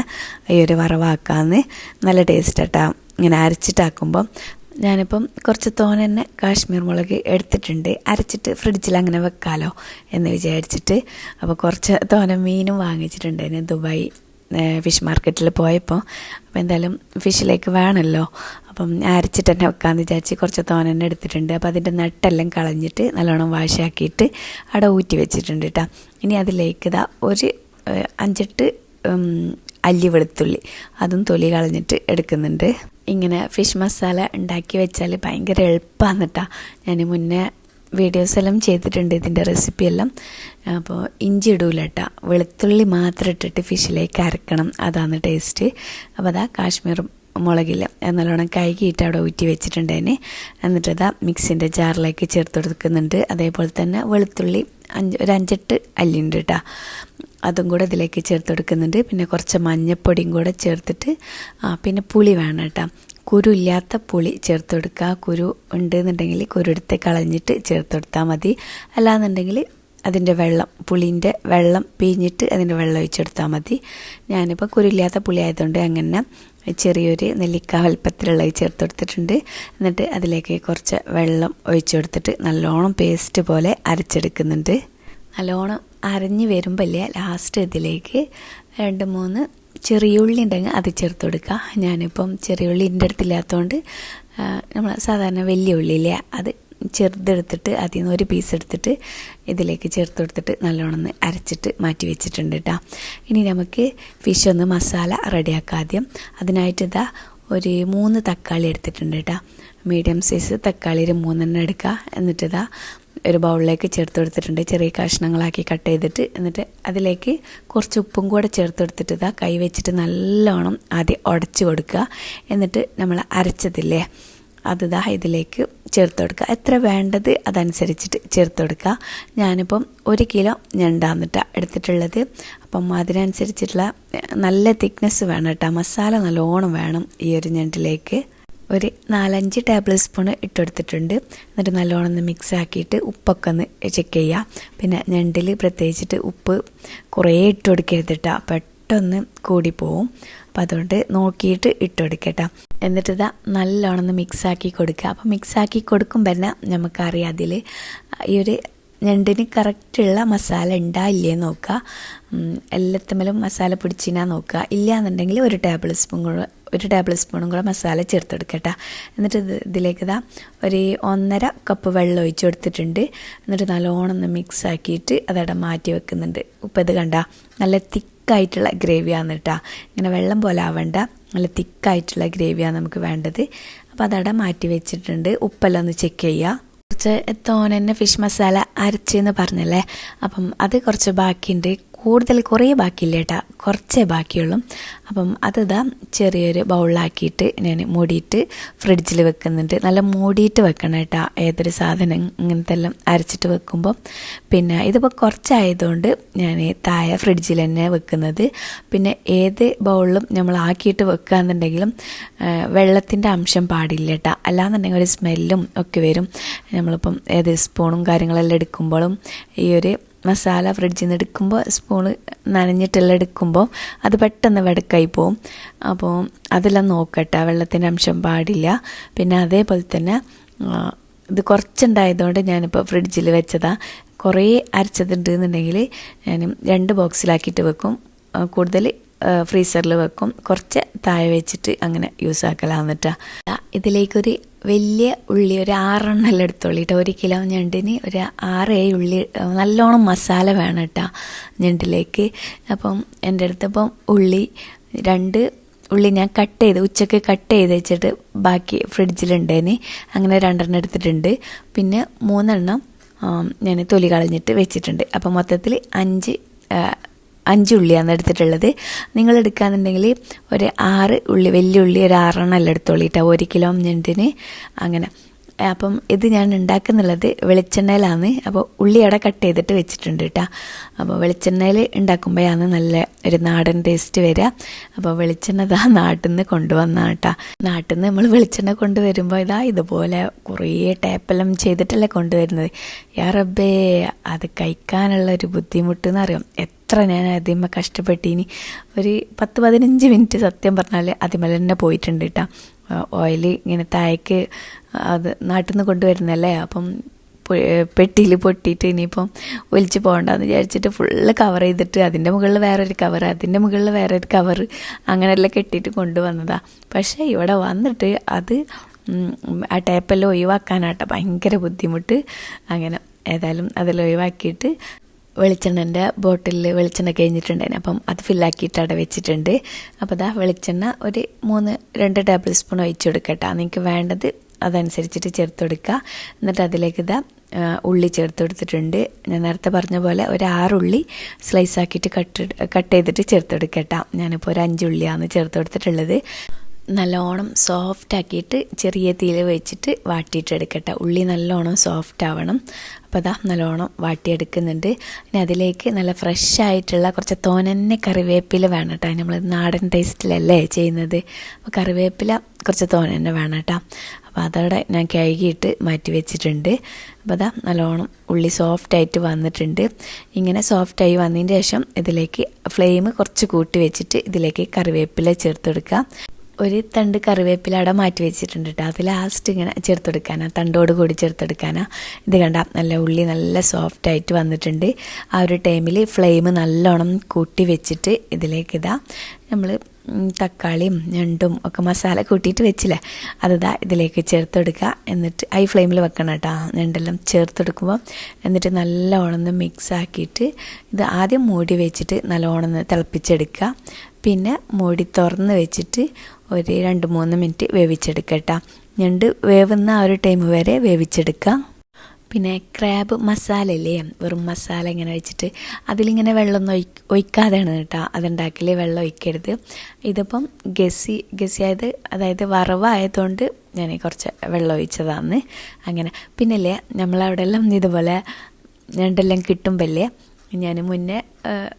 ഈ ഒരു വറവാക്കാമെന്ന് നല്ല ടേസ്റ്റ് കേട്ടോ ഇങ്ങനെ അരച്ചിട്ടാക്കുമ്പം ഞാനിപ്പം കുറച്ച് തോൻ തന്നെ കാശ്മീർ മുളക് എടുത്തിട്ടുണ്ട്. അരച്ചിട്ട് ഫ്രിഡ്ജിൽ അങ്ങനെ വെക്കാമല്ലോ എന്ന് വിചാരിച്ചിട്ട്. അപ്പോൾ കുറച്ച് തോന മീനും വാങ്ങിച്ചിട്ടുണ്ടായിരുന്നു ദുബായ് ഫിഷ് മാർക്കറ്റിൽ പോയപ്പോൾ അപ്പോൾ എന്തായാലും ഫിഷിലേക്ക് വേണമല്ലോ അപ്പം അരച്ചിട്ട് തന്നെ വെക്കാമെന്ന് വിചാരിച്ച് കുറച്ച് തോന തന്നെ എടുത്തിട്ടുണ്ട്. അപ്പോൾ അതിന്റെ നട്ടെല്ലാം കളഞ്ഞിട്ട് നല്ലോണം വാഷാക്കിയിട്ട് അവിടെ ഊറ്റി വെച്ചിട്ടുണ്ട് കേട്ടോ ഇനി അതിലേക്ക് ഇതാ ഒരു അഞ്ചെട്ട് അല്ലി വെളുത്തുള്ളി. അതും തൊലി കളഞ്ഞിട്ട് എടുക്കുന്നുണ്ട്. ഇങ്ങനെ ഫിഷ് മസാല ഉണ്ടാക്കി വെച്ചാൽ ഭയങ്കര എളുപ്പമാണ് കേട്ടോ ഞാൻ മുന്നേ വീഡിയോസ് എല്ലാം ചെയ്തിട്ടുണ്ട് ഇതിന്റെ റെസിപ്പിയെല്ലാം അപ്പോൾ ഇഞ്ചി ഇടൂല കേട്ടോ വെളുത്തുള്ളി മാത്രം ഇട്ടിട്ട് ഫിഷിലേക്ക് അരക്കണം. അതാണ് ടേസ്റ്റ് അപ്പോൾ അതാ കാശ്മീർ മുളകില്ല നല്ലോണം കഴുകിയിട്ട് അവിടെ ഊറ്റി വെച്ചിട്ടുണ്ടതിന് എന്നിട്ട് അതാ മിക്സിന്റെ ജാറിലേക്ക് ചേർത്ത് കൊടുക്കുന്നുണ്ട്. അതേപോലെ തന്നെ വെളുത്തുള്ളി അഞ്ച് ഒരു അഞ്ചെട്ട് അല്ലിണ്ട് കേട്ടോ അതും കൂടെ ഇതിലേക്ക് ചേർത്ത് കൊടുക്കുന്നുണ്ട്. പിന്നെ കുറച്ച് മഞ്ഞപ്പൊടിയും കൂടെ ചേർത്തിട്ട് പിന്നെ പുളി വേണം കേട്ടോ. കുരു ഇല്ലാത്ത പുളി ചേർത്ത് കൊടുക്കുക. കുരു ഉണ്ട് എന്നുണ്ടെങ്കിൽ കുരു എടുത്ത് കളഞ്ഞിട്ട് ചേർത്ത് കൊടുത്താൽ മതി. അല്ലാന്നുണ്ടെങ്കിൽ അതിന്റെ വെള്ളം പുളിന്റെ വെള്ളം പിഴിഞ്ഞിട്ട് അതിന്റെ വെള്ളം ഒഴിച്ചെടുത്താൽ മതി. ഞാനിപ്പോൾ കുരുല്ലാത്ത പുളി ആയതുകൊണ്ട് അങ്ങനെ ചെറിയൊരു നെല്ലിക്ക വലുപ്പത്തിലുള്ളത് ചേർത്ത് കൊടുത്തിട്ടുണ്ട്. എന്നിട്ട് അതിലേക്ക് കുറച്ച് വെള്ളം ഒഴിച്ചു കൊടുത്തിട്ട് നല്ലോണം പേസ്റ്റ് പോലെ അരച്ചെടുക്കുന്നുണ്ട്. നല്ലോണം അരഞ്ഞ് വരുമ്പോൾ ലാസ്റ്റ് ഇതിലേക്ക് രണ്ട് മൂന്ന് ചെറിയ ഉള്ളി ഉണ്ടെങ്കിൽ അത് ചേർത്ത് കൊടുക്കുക. ഞാനിപ്പം ചെറിയ ഉള്ളി എന്റെ അടുത്തില്ലാത്തതുകൊണ്ട് നമ്മൾ സാധാരണ വലിയ ഉള്ളിയില്ലേ അത് ചെറുതെടുത്തിട്ട് അതിൽ നിന്ന് ഒരു പീസ് എടുത്തിട്ട് ഇതിലേക്ക് ചേർത്ത് കൊടുത്തിട്ട് നല്ലോണം ഒന്ന് അരച്ചിട്ട് മാറ്റി വെച്ചിട്ടുണ്ട് കേട്ടോ ഇനി നമുക്ക് ഫിഷ് ഒന്ന് മസാല റെഡിയാക്കാം ആദ്യം. അതിനായിട്ട് ഇതാ ഒരു മൂന്ന് തക്കാളി എടുത്തിട്ടുണ്ട് കേട്ടോ മീഡിയം സൈസ് തക്കാളി ഒരു മൂന്നെണ്ണം എടുക്കുക. എന്നിട്ട് ഇതാ ഒരു ബൗളിലേക്ക് ചേർത്ത് കൊടുത്തിട്ടുണ്ട്. ചെറിയ കഷ്ണങ്ങളാക്കി കട്ട് ചെയ്തിട്ട് എന്നിട്ട് അതിലേക്ക് കുറച്ച് ഉപ്പും കൂടെ ചേർത്ത് കൊടുത്തിട്ട് ഇതാ കൈ വെച്ചിട്ട് നല്ലോണം ആദ്യം ഉടച്ചു കൊടുക്കുക. എന്നിട്ട് നമ്മൾ അരച്ചതില്ലേ? അതിതാ ഇതിലേക്ക് ചേർത്ത് കൊടുക്കുക. എത്ര വേണ്ടത് അതനുസരിച്ചിട്ട് ചേർത്ത് കൊടുക്കുക. ഞാനിപ്പം ഒരു കിലോ ഞണ്ടാന്നിട്ടാണ് എടുത്തിട്ടുള്ളത്. അപ്പം അതിനനുസരിച്ചിട്ടുള്ള നല്ല തിക്നെസ് വേണം കേട്ടോ. മസാല നല്ലോണം വേണം ഈ ഒരു ഞണ്ടിലേക്ക്. ഒരു നാലഞ്ച് ടേബിൾ സ്പൂൺ ഇട്ടെടുത്തിട്ടുണ്ട്. എന്നിട്ട് നല്ലോണം ഒന്ന് മിക്സ് ആക്കിയിട്ട് ഉപ്പൊക്കെ ഒന്ന് ചെക്ക് ചെയ്യുക പിന്നെ ഞണ്ടിൽ പ്രത്യേകിച്ചിട്ട് ഉപ്പ് കുറേ ഇട്ട് കൊടുക്കരുത് കേട്ടോ പെട്ടെന്ന് കൂടിപ്പോവും. അപ്പം അതുകൊണ്ട് നോക്കിയിട്ട് ഇട്ട് കൊടുക്കട്ടോ എന്നിട്ട് ഇതാ നല്ലോണം ഒന്ന് മിക്സ് ആക്കി കൊടുക്കുക അപ്പം മിക്സ് ആക്കി കൊടുക്കുമ്പോൾ തന്നെ നമുക്കറിയാം അതിൽ ഈ ഒരു ഞണ്ടിന് കറക്റ്റുള്ള മസാല ഉണ്ടാ ഇല്ലേ നോക്കുക എല്ലാത്തമ്മലും മസാല പിടിച്ചിനാ നോക്കുക ഇല്ല എന്നുണ്ടെങ്കിൽ ഒരു ടേബിൾ സ്പൂൺ കൂടെ ഒരു ടേബിൾ സ്പൂണും കൂടെ മസാല ചേർത്തെടുക്കട്ട. എന്നിട്ട് ഇത് ഇതിലേക്ക് ഇതാ ഒരു ഒന്നര കപ്പ് വെള്ളം ഒഴിച്ച് കൊടുത്തിട്ടുണ്ട്. എന്നിട്ട് നല്ലോണം ഒന്ന് മിക്സ് ആക്കിയിട്ട് അതവിടെ മാറ്റി വെക്കുന്നുണ്ട്. ഉപ്പ് ഇത് കണ്ട നല്ല തിക്കായിട്ടുള്ള ഗ്രേവിയാണ് കേട്ടോ ഇങ്ങനെ വെള്ളം പോലെ ആവണ്ട. നല്ല തിക്കായിട്ടുള്ള ഗ്രേവിയാണ് നമുക്ക് വേണ്ടത്. അപ്പോൾ അതവിടെ മാറ്റി വെച്ചിട്ടുണ്ട്. ഉപ്പെല്ലാം ഒന്ന് ചെക്ക് ചെയ്യുക കുറച്ച് തോനെന്നെ ഫിഷ് മസാല അരച്ചെന്ന് പറഞ്ഞല്ലേ? അപ്പം അത് കുറച്ച് ബാക്കിയുണ്ട്. കൂടുതൽ കുറേ ബാക്കിയില്ല കേട്ടാ കുറച്ചേ ബാക്കിയുള്ളൂ. അപ്പം അതിതാ ചെറിയൊരു ബൗളിലാക്കിയിട്ട് ഞാൻ മൂടിയിട്ട് ഫ്രിഡ്ജിൽ വെക്കുന്നുണ്ട്. നല്ല മൂടിയിട്ട് വെക്കണം കേട്ടാ ഏതൊരു സാധനം ഇങ്ങനത്തെ എല്ലാം അരച്ചിട്ട് വെക്കുമ്പോൾ പിന്നെ ഇതിപ്പോൾ കുറച്ചായതുകൊണ്ട് ഞാൻ താഴെ ഫ്രിഡ്ജിൽ തന്നെ വെക്കുന്നത്. പിന്നെ ഏത് ബൗളിലും നമ്മൾ ആക്കിയിട്ട് വെക്കുകയെന്നുണ്ടെങ്കിലും വെള്ളത്തിന്റെ അംശം പാടില്ല കേട്ടോ അല്ലാന്നുണ്ടെങ്കിൽ ഒരു സ്മെല്ലും ഒക്കെ വരും. നമ്മളിപ്പം ഏത് സ്പൂണും കാര്യങ്ങളെല്ലാം എടുക്കുമ്പോഴും ഈ ഒരു മസാല ഫ്രിഡ്ജിൽ നിന്ന് എടുക്കുമ്പോൾ സ്പൂണ് നനഞ്ഞിട്ടെല്ലാം എടുക്കുമ്പോൾ അത് പെട്ടെന്ന് വെടക്കായി പോവും. അപ്പോൾ അതെല്ലാം നോക്കട്ടെ വെള്ളത്തിന്റെ അംശം പാടില്ല. പിന്നെ അതേപോലെ തന്നെ ഇത് കുറച്ചുണ്ടായതുകൊണ്ട് ഞാനിപ്പോൾ ഫ്രിഡ്ജിൽ വെച്ചതാ. കുറേ അരച്ചതുണ്ട് എന്നുണ്ടെങ്കിൽ ഞാൻ രണ്ട് ബോക്സിലാക്കിയിട്ട് വെക്കും. കൂടുതൽ ഫ്രീസറിൽ വെക്കും. കുറച്ച് താഴെ വെച്ചിട്ട് അങ്ങനെ യൂസ് ആക്കലാന്നിട്ടാ ഇതിലേക്കൊരു വലിയ ഉള്ളി ഒരു ആറെണ്ണം എടുത്തോളി കേട്ടോ ഒരു കിലോ ഞണ്ടിന് ഒരു ആറ് ഏഴ് ഉള്ളി നല്ലോണം മസാല വേണം കേട്ടോ ഞണ്ടിലേക്ക്. അപ്പം എന്റെ അടുത്ത് ഇപ്പം ഉള്ളി രണ്ട് ഉള്ളി ഞാൻ കട്ട് ചെയ്ത് ഉച്ചയ്ക്ക് കട്ട് ചെയ്ത് വെച്ചിട്ട് ബാക്കി ഫ്രിഡ്ജിലുണ്ടേന്. അങ്ങനെ രണ്ടെണ്ണം എടുത്തിട്ടുണ്ട്. പിന്നെ മൂന്നെണ്ണം ഞാൻ തൊലി കളഞ്ഞിട്ട് വെച്ചിട്ടുണ്ട്. അപ്പം മൊത്തത്തിൽ അഞ്ച് അഞ്ച് ഉള്ളിയാണ് എടുത്തിട്ടുള്ളത്. നിങ്ങൾ എടുക്കാന്നുണ്ടെങ്കിൽ ഒരു ആറ് ഉള്ളി വലിയ ഉള്ളി ഒരു ആറെണ്ണം അല്ല എടുത്തോളിട്ടോ ഒരു കിലോ ഞണ്ടിന് അങ്ങനെ. അപ്പം ഇത് ഞാൻ ഉണ്ടാക്കുന്നുള്ളത് വെളിച്ചെണ്ണയിലാണ്. അപ്പോൾ ഉള്ളി അവിടെ കട്ട് ചെയ്തിട്ട് വെച്ചിട്ടുണ്ട് കേട്ടോ. അപ്പോൾ വെളിച്ചെണ്ണയിൽ ഉണ്ടാക്കുമ്പോഴാണ് നല്ല ഒരു നാടൻ ടേസ്റ്റ് വരിക. അപ്പോൾ വെളിച്ചെണ്ണ ഇതാ നാട്ടിൽ നിന്ന് കൊണ്ടുവന്നാണ് കേട്ടോ. നാട്ടിൽ നിന്ന് നമ്മൾ വെളിച്ചെണ്ണ കൊണ്ടുവരുമ്പോൾ ഇതാ ഇതുപോലെ കുറേ ടേപ്പെല്ലാം ചെയ്തിട്ടല്ലേ കൊണ്ടുവരുന്നത്. യാ അത് കഴിക്കാനുള്ള ഒരു ബുദ്ധിമുട്ട് എന്നറിയാം എത്ര ഞാൻ ആദ്യമേ കഷ്ടപ്പെട്ടിനി. ഒരു പത്ത് പതിനഞ്ച് മിനിറ്റ് സത്യം പറഞ്ഞാൽ അതിമല തന്നെ പോയിട്ടുണ്ട് കേട്ടോ ഓയിൽ ഇങ്ങനെ താഴേക്ക് അത് നാട്ടിൽ നിന്ന് കൊണ്ടുവരുന്നല്ലേ അപ്പം പെട്ടിയിൽ പൊട്ടിയിട്ട് ഇനിയിപ്പം ഒലിച്ച് പോകണ്ടെന്ന് വിചാരിച്ചിട്ട് ഫുള്ള് കവർ ചെയ്തിട്ട് അതിന്റെ മുകളിൽ വേറൊരു കവർ അതിന്റെ മുകളിൽ വേറൊരു കവർ അങ്ങനെയെല്ലാം കെട്ടിയിട്ട് കൊണ്ടുവന്നതാണ് പക്ഷേ ഇവിടെ വന്നിട്ട് അത് ആ ടേപ്പെല്ലാം ഒഴിവാക്കാനാട്ടോ ഭയങ്കര ബുദ്ധിമുട്ട്. അങ്ങനെ ഏതായാലും അതെല്ലാം ഒഴിവാക്കിയിട്ട് വെളിച്ചെണ്ണന്റെ ബോട്ടിലിൽ വെളിച്ചെണ്ണ കഴിഞ്ഞിട്ടുണ്ടായിരുന്നു അപ്പം അത് ഫില്ലാക്കിയിട്ട് അവിടെ വെച്ചിട്ടുണ്ട്. അപ്പോൾ അതാ വെളിച്ചെണ്ണ ഒരു മൂന്ന് രണ്ട് ടേബിൾ സ്പൂൺ ഒഴിച്ച് കൊടുക്കട്ടെ. നിങ്ങൾക്ക് വേണ്ടത് അതനുസരിച്ചിട്ട് ചേർത്ത് കൊടുക്കുക എന്നിട്ട് അതിലേക്ക് ഇതാ ഉള്ളി ചേർത്ത് കൊടുത്തിട്ടുണ്ട്. ഞാൻ നേരത്തെ പറഞ്ഞ പോലെ ഒരു ആറുള്ളി സ്ലൈസ് ആക്കിയിട്ട് കട്ട് കട്ട് ചെയ്തിട്ട് ചേർത്ത് കൊടുക്കട്ടോ. ഞാനിപ്പോൾ ഒരു അഞ്ചുള്ളിയാണ് ചേർത്ത് കൊടുത്തിട്ടുള്ളത്. നല്ലോണം സോഫ്റ്റ് ആക്കിയിട്ട് ചെറിയ തീയിൽ വെച്ചിട്ട് വാട്ടിയിട്ടെടുക്കട്ടെ ഉള്ളി നല്ലോണം സോഫ്റ്റ് ആവണം. അപ്പോൾ നല്ലോണം വാട്ടിയെടുക്കുന്നുണ്ട്. ഇനി അതിലേക്ക് നല്ല ഫ്രഷ് ആയിട്ടുള്ള കുറച്ച് തോനന്നെ കറിവേപ്പില വേണം കേട്ടോ നമ്മൾ നാടൻ ടേസ്റ്റിലല്ലേ ചെയ്യുന്നത്. അപ്പോൾ കറിവേപ്പില കുറച്ച് തോനന്നെ വേണം കേട്ടോ അപ്പോൾ അതവിടെ ഞാൻ കഴുകിയിട്ട് മാറ്റി വെച്ചിട്ടുണ്ട്. അപ്പോൾ അതാ നല്ലോണം ഉള്ളി സോഫ്റ്റായിട്ട് വന്നിട്ടുണ്ട്. ഇങ്ങനെ സോഫ്റ്റായി വന്നതിന് ശേഷം ഇതിലേക്ക് ഫ്ലെയിം കുറച്ച് കൂട്ടി വെച്ചിട്ട് ഇതിലേക്ക് കറിവേപ്പില ചേർത്ത് കൊടുക്കുക ഒരു തണ്ട് കറിവേപ്പില അവിടെ മാറ്റി വെച്ചിട്ടുണ്ട് കേട്ടോ അത് ലാസ്റ്റ് ഇങ്ങനെ ചേർത്തെടുക്കാനാ. തണ്ടോട് കൂടി ചേർത്തെടുക്കാനാ. ഇത് കണ്ട നല്ല ഉള്ളി നല്ല സോഫ്റ്റ് ആയിട്ട് വന്നിട്ടുണ്ട്. ആ ഒരു ടൈമിൽ ഫ്ലെയിം നല്ലോണം കൂട്ടി വെച്ചിട്ട് ഇതിലേക്ക് ഇതാ നമ്മൾ തക്കാളിയും ഞണ്ടും ഒക്കെ മസാല കൂട്ടിയിട്ട് വെച്ചില്ലേ? അതിതാ ഇതിലേക്ക് ചേർത്തെടുക്കുക എന്നിട്ട് ഹൈ ഫ്ലെയിമിൽ വെക്കണം കേട്ടോ ഞണ്ടെല്ലാം ചേർത്തെടുക്കുമ്പോൾ എന്നിട്ട് നല്ലോണം മിക്സ് ആക്കിയിട്ട് ഇത് ആദ്യം മൂടി വെച്ചിട്ട് നല്ലോണം തിളപ്പിച്ചെടുക്കുക പിന്നെ മൂടി തുറന്ന് വെച്ചിട്ട് ഒരു രണ്ട് മൂന്ന് മിനിറ്റ് വേവിച്ചെടുക്കട്ടോ. ഞണ്ട് വേവുന്ന ആ ഒരു ടൈം വരെ വേവിച്ചെടുക്കുക പിന്നെ ക്രാബ് മസാല ഇല്ലേ? വെറും മസാല ഇങ്ങനെ വെച്ചിട്ട് അതിലിങ്ങനെ വെള്ളമൊന്നും ഒഴി ഒഴിക്കാതെയാണ് കേട്ടോ. അതുണ്ടാക്കൽ വെള്ളം ഒഴിക്കരുത്. ഇതിപ്പം ഗസി ഗസി ആയത് അതായത് വറവായതുകൊണ്ട് ഞാൻ കുറച്ച് വെള്ളം ഒഴിച്ചതാണ്. അങ്ങനെ. പിന്നല്ലേ നമ്മളവിടെ എല്ലാം ഇതുപോലെ ഞണ്ടെല്ലാം കിട്ടുമ്പല്ലേ ഞാൻ മുന്നേ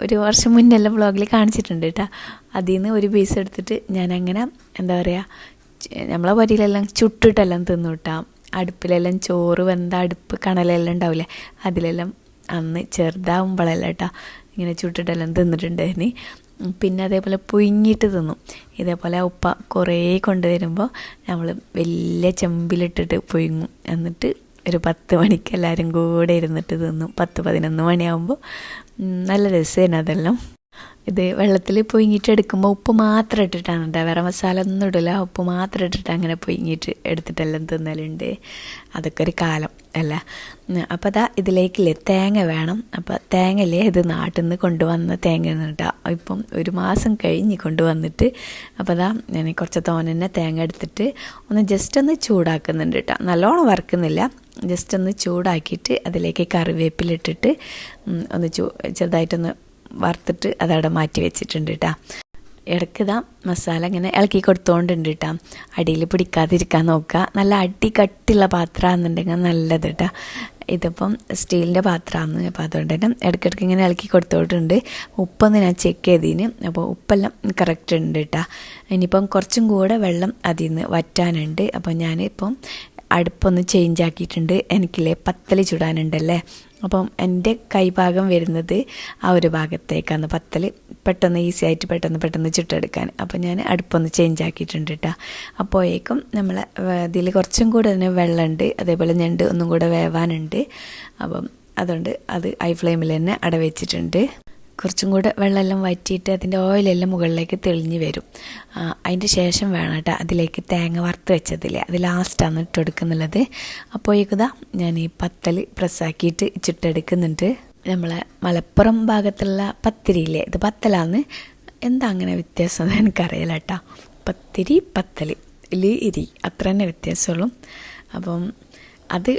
ഒരു വർഷം മുന്നെല്ലാം വ്ളോഗിൽ കാണിച്ചിട്ടുണ്ട് കേട്ടോ. അതിൽ നിന്ന് ഒരു പീസ് എടുത്തിട്ട് ഞാൻ അങ്ങനെ എന്താ പറയുക നമ്മളെ വരിയിലെല്ലാം ചുട്ടിട്ടെല്ലാം തിന്നു കിട്ടാം. അടുപ്പിലെല്ലാം ചോറ് വെന്ത അടുപ്പ് കണലെല്ലാം ഉണ്ടാവില്ലേ അതിലെല്ലാം അന്ന് ചെറുതാവുമ്പോഴല്ല കേട്ടോ ഇങ്ങനെ ചുട്ടിട്ടെല്ലാം തിന്നിട്ടുണ്ടായിരുന്നു പിന്നെ അതേപോലെ പുഴുങ്ങിയിട്ട് തിന്നു. ഇതേപോലെ ഉപ്പ കുറേ കൊണ്ടുവരുമ്പോൾ നമ്മൾ വലിയ ചെമ്പിലിട്ടിട്ട് പുഴുങ്ങും. എന്നിട്ട് ഒരു പത്ത് മണിക്ക് എല്ലാവരും കൂടെ ഇരുന്നിട്ട് തിന്നും. പത്ത് പതിനൊന്ന് മണിയാകുമ്പോൾ നല്ല രസമാണ് അതെല്ലാം. ഇത് വെള്ളത്തിൽ പൊയിങ്ങിട്ട് എടുക്കുമ്പോൾ ഉപ്പ് മാത്രം ഇട്ടിട്ടാണ് കേട്ടോ വേറെ മസാല ഒന്നും ഇടില്ല ഉപ്പ് മാത്രം ഇട്ടിട്ട് അങ്ങനെ പൊയിങ്ങിട്ട് എടുത്തിട്ടെല്ലാം തിന്നലുണ്ട്. അതൊക്കെ ഒരു കാലം അല്ല? അപ്പോൾ അതാ ഇതിലേക്കില്ലേ തേങ്ങ വേണം. അപ്പോൾ തേങ്ങയില്ലേ ഇത് നാട്ടിൽ നിന്ന് കൊണ്ടുവന്ന തേങ്ങ കേട്ടോ ഇപ്പം ഒരു മാസം കഴിഞ്ഞ് കൊണ്ടുവന്നിട്ട് അപ്പോൾ അതാ ഞാൻ കുറച്ച് തോനെ തേങ്ങ എടുത്തിട്ട് ഒന്ന് ജസ്റ്റ് ഒന്ന് ചൂടാക്കുന്നുണ്ട് കേട്ടോ നല്ലോണം വറക്കുന്നില്ല. ജസ്റ്റ് ഒന്ന് ചൂടാക്കിയിട്ട് അതിലേക്ക് കറിവേപ്പിലിട്ടിട്ട് ഒന്ന് ചൂ ചെറുതായിട്ടൊന്ന് വറുത്തിട്ട് അതവിടെ മാറ്റി വെച്ചിട്ടുണ്ട് കേട്ടോ ഇടയ്ക്ക് ഇതാ മസാല ഇങ്ങനെ ഇളക്കി കൊടുത്തോണ്ടുണ്ട് കേട്ടോ അടിയിൽ പിടിക്കാതിരിക്കാൻ നോക്കുക. നല്ല അടി കട്ടിയുള്ള പാത്രമാണെന്നുണ്ടെങ്കിൽ നല്ലത് കേട്ടോ ഇതിപ്പം സ്റ്റീലിന്റെ പാത്രമാണ് അപ്പോൾ അതുകൊണ്ട് തന്നെ ഇടയ്ക്കിടയ്ക്ക് ഇങ്ങനെ ഇളക്കി കൊടുത്തോട്ടുണ്ട്. ഉപ്പൊന്ന് ഞാൻ ചെക്ക് ചെയ്തതിന് അപ്പോൾ ഉപ്പെല്ലാം കറക്റ്റ് ഉണ്ട് കേട്ടോ ഇനിയിപ്പം കുറച്ചും കൂടെ വെള്ളം അതിൽ നിന്ന് വറ്റാനുണ്ട്. അപ്പോൾ ഞാനിപ്പം അടുപ്പൊന്ന് ചേഞ്ച് ആക്കിയിട്ടുണ്ട്. എനിക്കില്ലേ പത്തൽ ചുടാനുണ്ടല്ലേ? അപ്പം എന്റെ കൈഭാഗം വരുന്നത് ആ ഒരു ഭാഗത്തേക്കാണ്. പത്തൽ പെട്ടെന്ന് ഈസി ആയിട്ട് പെട്ടെന്ന് പെട്ടെന്ന് ചുട്ടെടുക്കാൻ. അപ്പോൾ ഞാൻ അടുപ്പൊന്ന് ചേഞ്ച് ആക്കിയിട്ടുണ്ട് കേട്ടോ അപ്പോഴേക്കും നമ്മൾ ഇതിൽ കുറച്ചും കൂടെ തന്നെ വെള്ളമുണ്ട്. അതേപോലെ ഞണ്ട് ഒന്നും കൂടെ വേവാനുണ്ട്. അപ്പം അതുകൊണ്ട് അത് ഐ ഫ്ലെയിമിൽ തന്നെ അടവെച്ചിട്ടുണ്ട്. കുറച്ചും കൂടെ വെള്ളമെല്ലാം വറ്റിയിട്ട് അതിന്റെ ഓയിലെല്ലാം മുകളിലേക്ക് തെളിഞ്ഞ് വരും. അതിന്റെ ശേഷം വേണം കേട്ടോ അതിലേക്ക് തേങ്ങ വറുത്ത് വെച്ചതില്ലേ അത് ലാസ്റ്റാണ് ഇട്ടെടുക്കുന്നുള്ളത് അപ്പോഴേക്കുതാ ഞാൻ ഈ പത്തൽ പ്രസ്സാക്കിയിട്ട് ചുട്ടെടുക്കുന്നുണ്ട്. നമ്മളെ മലപ്പുറം ഭാഗത്തുള്ള പത്തിരിയില്ലേ? ഇത് പത്തലാന്ന്. എന്താ അങ്ങനെ വ്യത്യാസം എനിക്കറിയില്ല കേട്ടോ. പത്തിരി പത്തൽ ഇലി ഇരി. അത്ര തന്നെ വ്യത്യാസമുള്ളൂ. അപ്പം അത്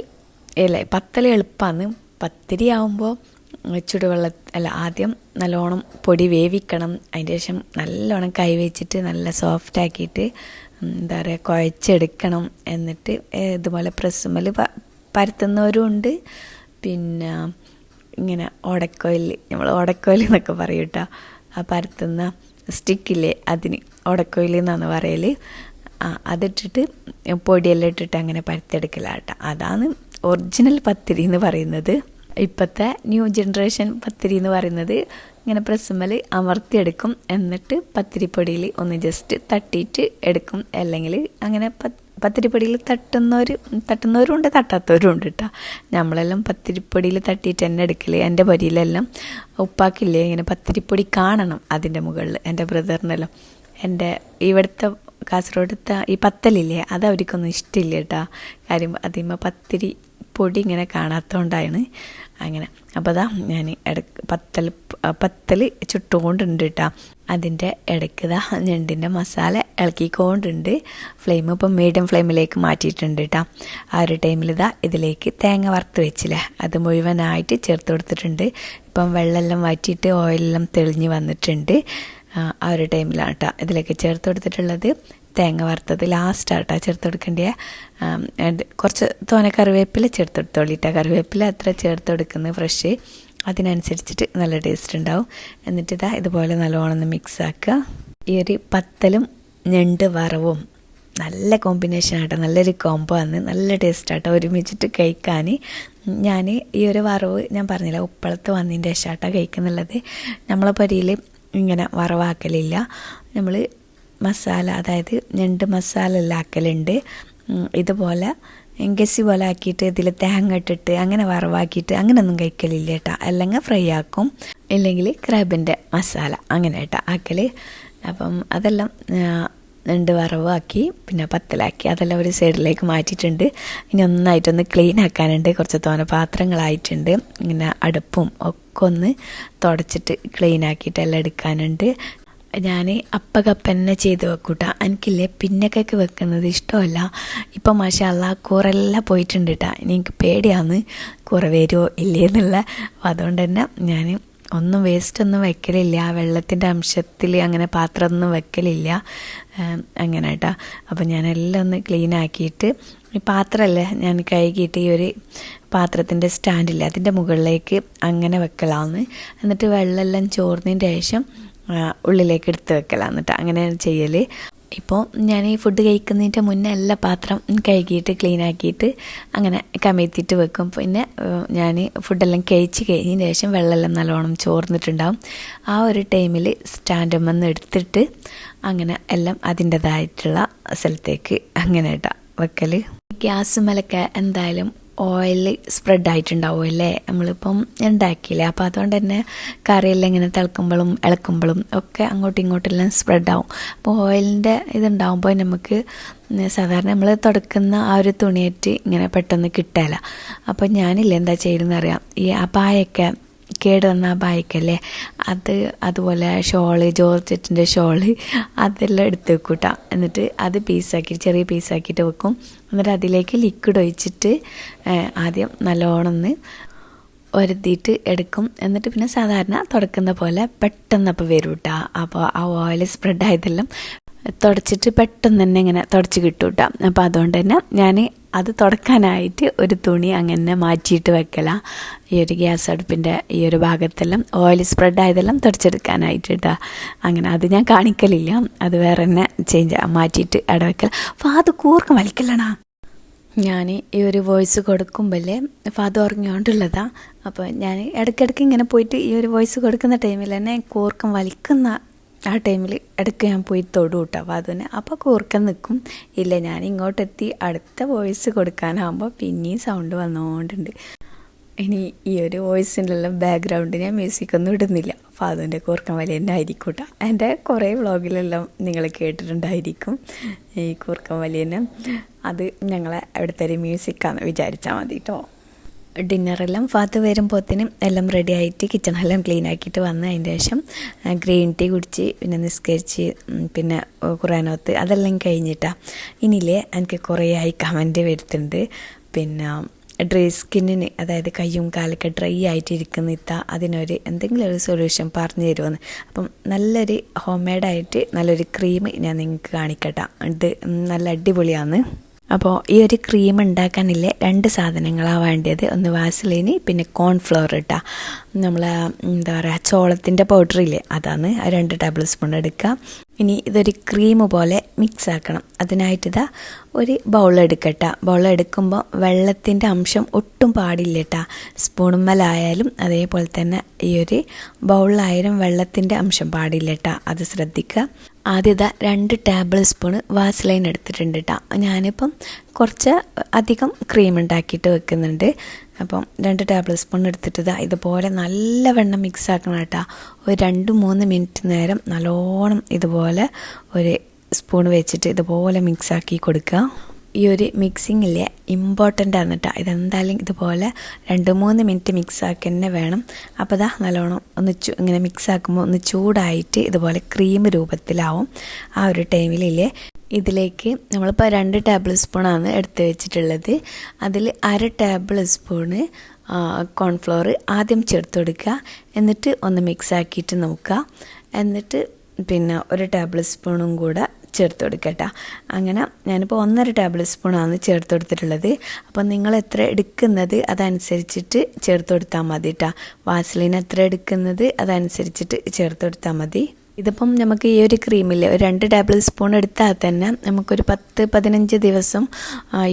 അല്ലേ പത്തൽ എളുപ്പമാണ് പത്തിരി ആവുമ്പോൾ ചുടുവെള്ള അല്ല ആദ്യം നല്ലോണം പൊടി വേവിക്കണം. അതിന്റെ ശേഷം നല്ലോണം കൈ വെച്ചിട്ട് നല്ല സോഫ്റ്റ് ആക്കിയിട്ട് എന്താ പറയുക കുഴച്ചെടുക്കണം. എന്നിട്ട് ഇതുപോലെ പ്രസ്സുമ്മൽ പരത്തുന്നവരും ഉണ്ട് പിന്നെ ഇങ്ങനെ ഓടക്കോയിൽ നമ്മൾ ഓടക്കോയിൽ എന്നൊക്കെ പറയും കേട്ടോ. ആ പരത്തുന്ന സ്റ്റിക്കില്ലേ അതിന് ഓടക്കോയിൽ എന്നാണ് പറയൽ അതിട്ടിട്ട് പൊടിയെല്ലാം ഇട്ടിട്ട് അങ്ങനെ പരത്തെടുക്കലാട്ടോ അതാണ് ഒറിജിനൽ പത്തിരി എന്ന് പറയുന്നത്. ഇപ്പോഴത്തെ ന്യൂ ജനറേഷൻ പത്തിരി എന്ന് പറയുന്നത് ഇങ്ങനെ പ്രസ്സുമ്മൽ അമർത്തിയെടുക്കും. എന്നിട്ട് പത്തിരിപ്പൊടിയിൽ ഒന്ന് ജസ്റ്റ് തട്ടിയിട്ട് എടുക്കും. അല്ലെങ്കിൽ അങ്ങനെ പത്ത് പത്തിരിപ്പൊടിയിൽ തട്ടുന്നവർ തട്ടുന്നവരും ഉണ്ട് തട്ടാത്തവരും ഉണ്ട് കേട്ടോ നമ്മളെല്ലാം പത്തിരിപ്പൊടിയിൽ തട്ടിയിട്ട് തന്നെ എടുക്കൽ എന്റെ പൊരിയിലെല്ലാം ഉപ്പാക്കില്ലേ ഇങ്ങനെ പത്തിരിപ്പൊടി കാണണം അതിന്റെ മുകളിൽ എന്റെ ബ്രദറിനെല്ലാം. എന്റെ ഇവിടുത്തെ കാസർഗോഡത്തെ ഈ പത്തലില്ലേ അത് അവർക്കൊന്നും ഇഷ്ടമില്ല കേട്ടോ കാര്യം അതിമ്മ പത്തിരി പൊടി ഇങ്ങനെ കാണാത്തതുകൊണ്ടാണ് അങ്ങനെ. അപ്പോൾ അതാ ഞാൻ ഇടയ്ക്ക് പത്തൽ പത്തൽ ചുട്ടുകൊണ്ടുണ്ട് കേട്ടോ അതിന്റെ ഇടയ്ക്ക് ഇതാ ഞണ്ടിന്റെ മസാല ഇളക്കിക്കൊണ്ടുണ്ട് ഫ്ലെയിം ഇപ്പം മീഡിയം ഫ്ലെയിമിലേക്ക് മാറ്റിയിട്ടുണ്ട് കേട്ടോ ആ ഒരു ടൈമിൽ ഇതാ ഇതിലേക്ക് തേങ്ങ വറുത്ത് വെച്ചില്ലേ. അത് മുഴുവനായിട്ട് ചേർത്ത് കൊടുത്തിട്ടുണ്ട്. ഇപ്പം വെള്ളമെല്ലാം വാറ്റിയിട്ട് ഓയിലെല്ലാം തെളിഞ്ഞ് വന്നിട്ടുണ്ട്. ആ ഒരു ടൈമിലാണ് കേട്ടോ ഇതിലേക്ക് ചേർത്ത് കൊടുത്തിട്ടുള്ളത്. തേങ്ങ വറുത്തത് ലാസ്റ്റാട്ടോ ചേർത്ത് കൊടുക്കേണ്ട കുറച്ച് തോനെ കറിവേപ്പില ചേർത്തെടുത്തോളിട്ട കറിവേപ്പില അത്ര ചേർത്ത് കൊടുക്കുന്നത് ഫ്രഷ്. അതിനനുസരിച്ചിട്ട് നല്ല ടേസ്റ്റ് ഉണ്ടാവും. എന്നിട്ട് ഇതാ ഇതുപോലെ നല്ലോണം ഒന്ന് മിക്സ് ആക്കുക. ഈ ഒരു പത്തലും ഞണ്ട് വറവും നല്ല കോമ്പിനേഷൻ ആട്ടോ. നല്ലൊരു കോംബോ ആണ്. നല്ല ടേസ്റ്റ് ആട്ടോ. ഒരുമിച്ചിട്ട് കഴിക്കാൻ ഞാൻ ഈ ഒരു വറവ് ഞാൻ പറഞ്ഞില്ല ഉപ്പളത്ത് വന്നതിന്റെ ശേഷമാട്ടോ കഴിക്കുന്നുള്ളത്. നമ്മളെ പരിയിൽ ഇങ്ങനെ വറവാക്കലില്ല. നമ്മൾ മസാല അതായത് ഞണ്ട് മസാല എല്ലാം ആക്കലുണ്ട്. ഇതുപോലെ എങ്കസി പോലെ ആക്കിയിട്ട് ഇതിൽ തേങ്ങ ഇട്ടിട്ട് അങ്ങനെ വറവാക്കിയിട്ട് അങ്ങനെയൊന്നും കഴിക്കലില്ല കേട്ടോ അല്ലെങ്കിൽ ഫ്രൈ ആക്കും. ഇല്ലെങ്കിൽ ക്രാബിന്റെ മസാല അങ്ങനെ കേട്ടോ ആക്കൽ അപ്പം അതെല്ലാം രണ്ട് വറവാക്കി പിന്നെ പത്തലാക്കി അതെല്ലാം ഒരു സൈഡിലേക്ക് മാറ്റിയിട്ടുണ്ട്. ഇനി ഒന്നായിട്ടൊന്ന് ക്ലീൻ ആക്കാനുണ്ട്. കുറച്ച് തോന പാത്രങ്ങളായിട്ടുണ്ട്. ഇങ്ങനെ അടുപ്പും ഒക്കെ ഒന്ന് തുടച്ചിട്ട് ക്ലീൻ ആക്കിയിട്ട് എല്ലാം എടുക്കാനുണ്ട്. ഞാൻ അപ്പ അപ്പകപ്പന്നെ ചെയ്ത് വെക്കൂട്ട. എനിക്കില്ലേ പിന്നക്കൊക്കെ വെക്കുന്നത് ഇഷ്ടമല്ല. ഇപ്പം മാഷല്ല കുറെല്ലാം പോയിട്ടുണ്ട് കേട്ടോ എനിക്ക് പേടിയാന്ന് കൂറ വരുമോ ഇല്ലേ എന്നുള്ള. അതുകൊണ്ട് തന്നെ ഞാൻ ഒന്നും വേസ്റ്റ് ഒന്നും വെക്കലില്ല. ആ വെള്ളത്തിന്റെ അംശത്തിൽ അങ്ങനെ പാത്രമൊന്നും വെക്കലില്ല. അങ്ങനെ കേട്ടോ അപ്പോൾ ഞാനെല്ലാം ഒന്ന് ക്ലീൻ ആക്കിയിട്ട് ഈ പാത്രമല്ലേ ഞാൻ കഴുകിയിട്ട് ഈ ഒരു പാത്രത്തിന്റെ സ്റ്റാൻഡില്ലേ അതിന്റെ മുകളിലേക്ക് അങ്ങനെ വെക്കലാന്ന്. എന്നിട്ട് വെള്ളമെല്ലാം ചോർന്നതിന്റെ ശേഷം ഉള്ളിലേക്ക് എടുത്ത് വെക്കലാണ് എന്നിട്ട് അങ്ങനെയാണ് ചെയ്യൽ ഇപ്പോൾ ഞാൻ ഈ ഫുഡ് കഴിക്കുന്നതിന്റെ മുന്നേ എല്ലാ പാത്രം കഴുകിയിട്ട് ക്ലീൻ ആക്കിയിട്ട് അങ്ങനെ കമഴ്ത്തിയിട്ട് വെക്കും. പിന്നെ ഞാൻ ഫുഡെല്ലാം കഴിച്ച് കഴിഞ്ഞതിന് ശേഷം വെള്ളമെല്ലാം നല്ലോണം ചോർന്നിട്ടുണ്ടാവും. ആ ഒരു ടൈമിൽ സ്റ്റാൻഡുമെന്ന് എടുത്തിട്ട് അങ്ങനെ എല്ലാം അതിന്റെതായിട്ടുള്ള സ്ഥലത്തേക്ക് അങ്ങനെ ഇട്ടാ വെക്കൽ ഗ്യാസ് മലക്ക എന്തായാലും ഓയിൽ സ്പ്രെഡ് ആയിട്ടുണ്ടാവും അല്ലേ? നമ്മളിപ്പം ഉണ്ടാക്കിയില്ലേ? അപ്പോൾ അതുകൊണ്ട് തന്നെ കറിയെല്ലാം ഇങ്ങനെ തിളക്കുമ്പോഴും ഇളക്കുമ്പോഴും ഒക്കെ അങ്ങോട്ടും ഇങ്ങോട്ടെല്ലാം സ്പ്രെഡ് ആവും. അപ്പോൾ ഓയിലിന്റെ ഇതുണ്ടാവുമ്പോൾ നമുക്ക് സാധാരണ നമ്മൾ തുടക്കുന്ന ആ ഒരു തുണിയേറ്റ് ഇങ്ങനെ പെട്ടെന്ന് കിട്ടില്ല അപ്പോൾ ഞാനില്ല എന്താ ചെയ്യുന്നത് അറിയാം? ഈ ആ അപായൊക്കെ കേട് വന്ന ആ പായക്കല്ലേ അത് അതുപോലെ ഷോൾ ജോർജറ്റിന്റെ ഷോൾ അതെല്ലാം എടുത്ത് വെക്കൂട്ടാം. എന്നിട്ട് അത് പീസാക്കി ചെറിയ പീസാക്കിയിട്ട് വെക്കും. എന്നിട്ട് അതിലേക്ക് ലിക്വിഡ് ഒഴിച്ചിട്ട് ആദ്യം നല്ലോണം ഒന്ന് ഒരുത്തിയിട്ട് എടുക്കും. എന്നിട്ട് പിന്നെ സാധാരണ തുടക്കുന്ന പോലെ പെട്ടെന്ന് അപ്പോൾ വരും കേട്ടോ അപ്പോൾ ആ ഓയിൽ സ്പ്രെഡ് ആയതെല്ലാം തുടച്ചിട്ട് പെട്ടെന്ന് തന്നെ ഇങ്ങനെ തുടച്ച് കിട്ടും കേട്ടോ അപ്പോൾ അതുകൊണ്ട് തന്നെ ഞാൻ അത് തുടക്കാനായിട്ട് ഒരു തുണി അങ്ങനെ മാറ്റിയിട്ട് വെക്കല. ഈ ഒരു ഗ്യാസ് അടുപ്പിന്റെ ഈ ഒരു ഭാഗത്തെല്ലാം ഓയിൽ സ്പ്രെഡ് ആയതെല്ലാം തുടച്ചെടുക്കാനായിട്ട്. കേട്ടോ അങ്ങനെ അത് ഞാൻ കാണിക്കലില്ല. അത് വേറെ തന്നെ ചേഞ്ച് മാറ്റിയിട്ട് ഇടവെക്കൽ അപ്പോൾ അത് കൂർക്കം വലിക്കല്ലണാ ഞാൻ ഈ ഒരു വോയിസ് കൊടുക്കുമ്പോഴേ ഫാദ് ഉറങ്ങിയോണ്ടുള്ളതാണ് അപ്പോൾ ഞാൻ ഇടയ്ക്കിടയ്ക്ക് ഇങ്ങനെ പോയിട്ട് ഈ ഒരു വോയിസ് കൊടുക്കുന്ന ടൈമിൽ തന്നെ കൂർക്കം വലിക്കുന്ന ആ ടൈമിൽ ഇടയ്ക്ക് ഞാൻ പോയി തൊടു കേട്ടോ അപ്പോൾ അതിന് അപ്പോൾ കൂർക്കം നിൽക്കും ഇല്ല ഞാൻ ഇങ്ങോട്ടെത്തി അടുത്ത വോയിസ് കൊടുക്കാനാകുമ്പോൾ പിന്നെയും സൗണ്ട് വന്നുകൊണ്ടുണ്ട് ഇനി ഈ ഒരു വോയിസിന്റെ ബാക്ക്ഗ്രൗണ്ട് ഞാൻ മ്യൂസിക് ഒന്നും ഇടുന്നില്ല. അപ്പോൾ അതിന്റെ കൂർക്കം വലിയ തന്നെ ആയിരിക്കും കേട്ടോ എന്റെ കുറേ വ്ളോഗിലെല്ലാം നിങ്ങൾ കേട്ടിട്ടുണ്ടായിരിക്കും. ഈ കൂർക്കം വലിയനെ അത് ഞങ്ങളെ അവിടുത്തെ ഒരു മ്യൂസിക്കാന്ന് വിചാരിച്ചാൽ മതി കേട്ടോ ഡിന്നറെല്ലാം ഫാത്ത് വരുമ്പോഴത്തേനും എല്ലാം റെഡി ആയിട്ട് കിച്ചണെല്ലാം ക്ലീൻ ആക്കിയിട്ട് വന്ന് അതിന്റെ ശേഷം ഗ്രീൻ ടീ കുടിച്ച് പിന്നെ നിസ്കരിച്ച് പിന്നെ ഖുറാനോത്ത് അതെല്ലാം കഴിഞ്ഞിട്ടാണ് ഇനിയില്ലേ എനിക്ക് കുറേ ആയി കമന്റ് വരുത്തുന്നുണ്ട്. പിന്നെ ഡ്രൈ സ്കിന്നിന് അതായത് കയ്യും കാലൊക്കെ ഡ്രൈ ആയിട്ട് ഇരിക്കുന്ന ഇത്ത അതിനൊരു എന്തെങ്കിലും ഒരു സൊല്യൂഷൻ പറഞ്ഞു തരുമെന്ന് അപ്പം നല്ലൊരു ഹോം മെയ്ഡായിട്ട് നല്ലൊരു ക്രീം ഞാൻ നിങ്ങൾക്ക് കാണിക്കട്ടെ. ഇത് നല്ല അടിപൊളിയാണ് അപ്പോൾ ഈ ഒരു ക്രീം ഉണ്ടാക്കാനില്ലേ രണ്ട് സാധനങ്ങളാണ് വേണ്ടത് ഒന്ന് വാസലിന് പിന്നെ കോൺഫ്ലവർ ഇട്ടാ. നമ്മൾ എന്താ പറയുക ചോളത്തിന്റെ പൗഡർ ഇല്ലേ അതാണ്. രണ്ട് ടേബിൾ സ്പൂൺ എടുക്കുക ഇനി ഇതൊരു ക്രീം പോലെ മിക്സ് ആക്കണം. അതിനായിട്ട് ഇതാ ഒരു ബൗൾ എടുക്കുമ്പോൾ വെള്ളത്തിന്റെ അംശം ഒട്ടും പാടില്ല കേട്ടാ സ്പൂണുമ്മലായാലും അതേപോലെ തന്നെ ഈ ഒരു ബൗളിലായാലും വെള്ളത്തിന്റെ അംശം പാടില്ല കേട്ടാ അത് ശ്രദ്ധിക്കുക. ആദ്യം ഇതാ രണ്ട് ടേബിൾ സ്പൂണ് വാസ്ലൈൻ എടുത്തിട്ടുണ്ട് കേട്ടോ ഞാനിപ്പം കുറച്ച് അധികം ക്രീം ഉണ്ടാക്കിയിട്ട് വെക്കുന്നുണ്ട്. അപ്പം രണ്ട് ടേബിൾ സ്പൂൺ എടുത്തിട്ട് ഇതാ ഇതുപോലെ നല്ലവണ്ണം മിക്സ് ആക്കണം കേട്ടോ. ഒരു രണ്ട് മൂന്ന് മിനിറ്റ് നേരം നല്ലോണം ഇതുപോലെ ഒരു സ്പൂൺ വെച്ചിട്ട് ഇതുപോലെ മിക്സ് ആക്കി കൊടുക്കുക. ഈ ഒരു മിക്സിങ്ങിലെ ഇമ്പോർട്ടന്റ് ആണ് കേട്ടോ. ഇതെന്തായാലും ഇതുപോലെ രണ്ട് മൂന്ന് മിനിറ്റ് മിക്സ് ആക്കി തന്നെ വേണം. അപ്പോൾ ഇതാ നല്ലോണം ഒന്ന് ചു ഇങ്ങനെ മിക്സ് ആക്കുമ്പോൾ ഒന്ന് ചൂടായിട്ട് ഇതുപോലെ ക്രീം രൂപത്തിലാവും. ആ ഒരു ടൈമിലില്ലേ ഇതിലേക്ക് നമ്മളിപ്പോൾ രണ്ട് ടേബിൾ സ്പൂണാണ് എടുത്ത് വെച്ചിട്ടുള്ളത്. അതിൽ അര ടേബിൾ സ്പൂണ് കോൺഫ്ലോർ ആദ്യം ചേർത്ത് കൊടുക്കുക. എന്നിട്ട് ഒന്ന് മിക്സ് ആക്കിയിട്ട് നോക്കുക. എന്നിട്ട് പിന്നെ ഒരു ടേബിൾ സ്പൂണും കൂടെ ചേർത്ത് കൊടുക്കട്ടോ അങ്ങനെ ഞാനിപ്പോൾ ഒന്നര ടേബിൾ സ്പൂണാണ് ചേർത്ത് കൊടുത്തിട്ടുള്ളത്. അപ്പോൾ നിങ്ങൾ എത്ര എടുക്കുന്നത് അതനുസരിച്ചിട്ട് ചേർത്ത് കൊടുത്താൽ മതി കേട്ടോ വാസലിൻ എത്ര എടുക്കുന്നത് അതനുസരിച്ചിട്ട് ചേർത്ത് കൊടുത്താൽ മതി. ഇതിപ്പം നമുക്ക് ഈ ഒരു ക്രീമിൽ ഒരു രണ്ട് ടേബിൾ സ്പൂൺ എടുത്താൽ തന്നെ നമുക്കൊരു പത്ത് പതിനഞ്ച് ദിവസം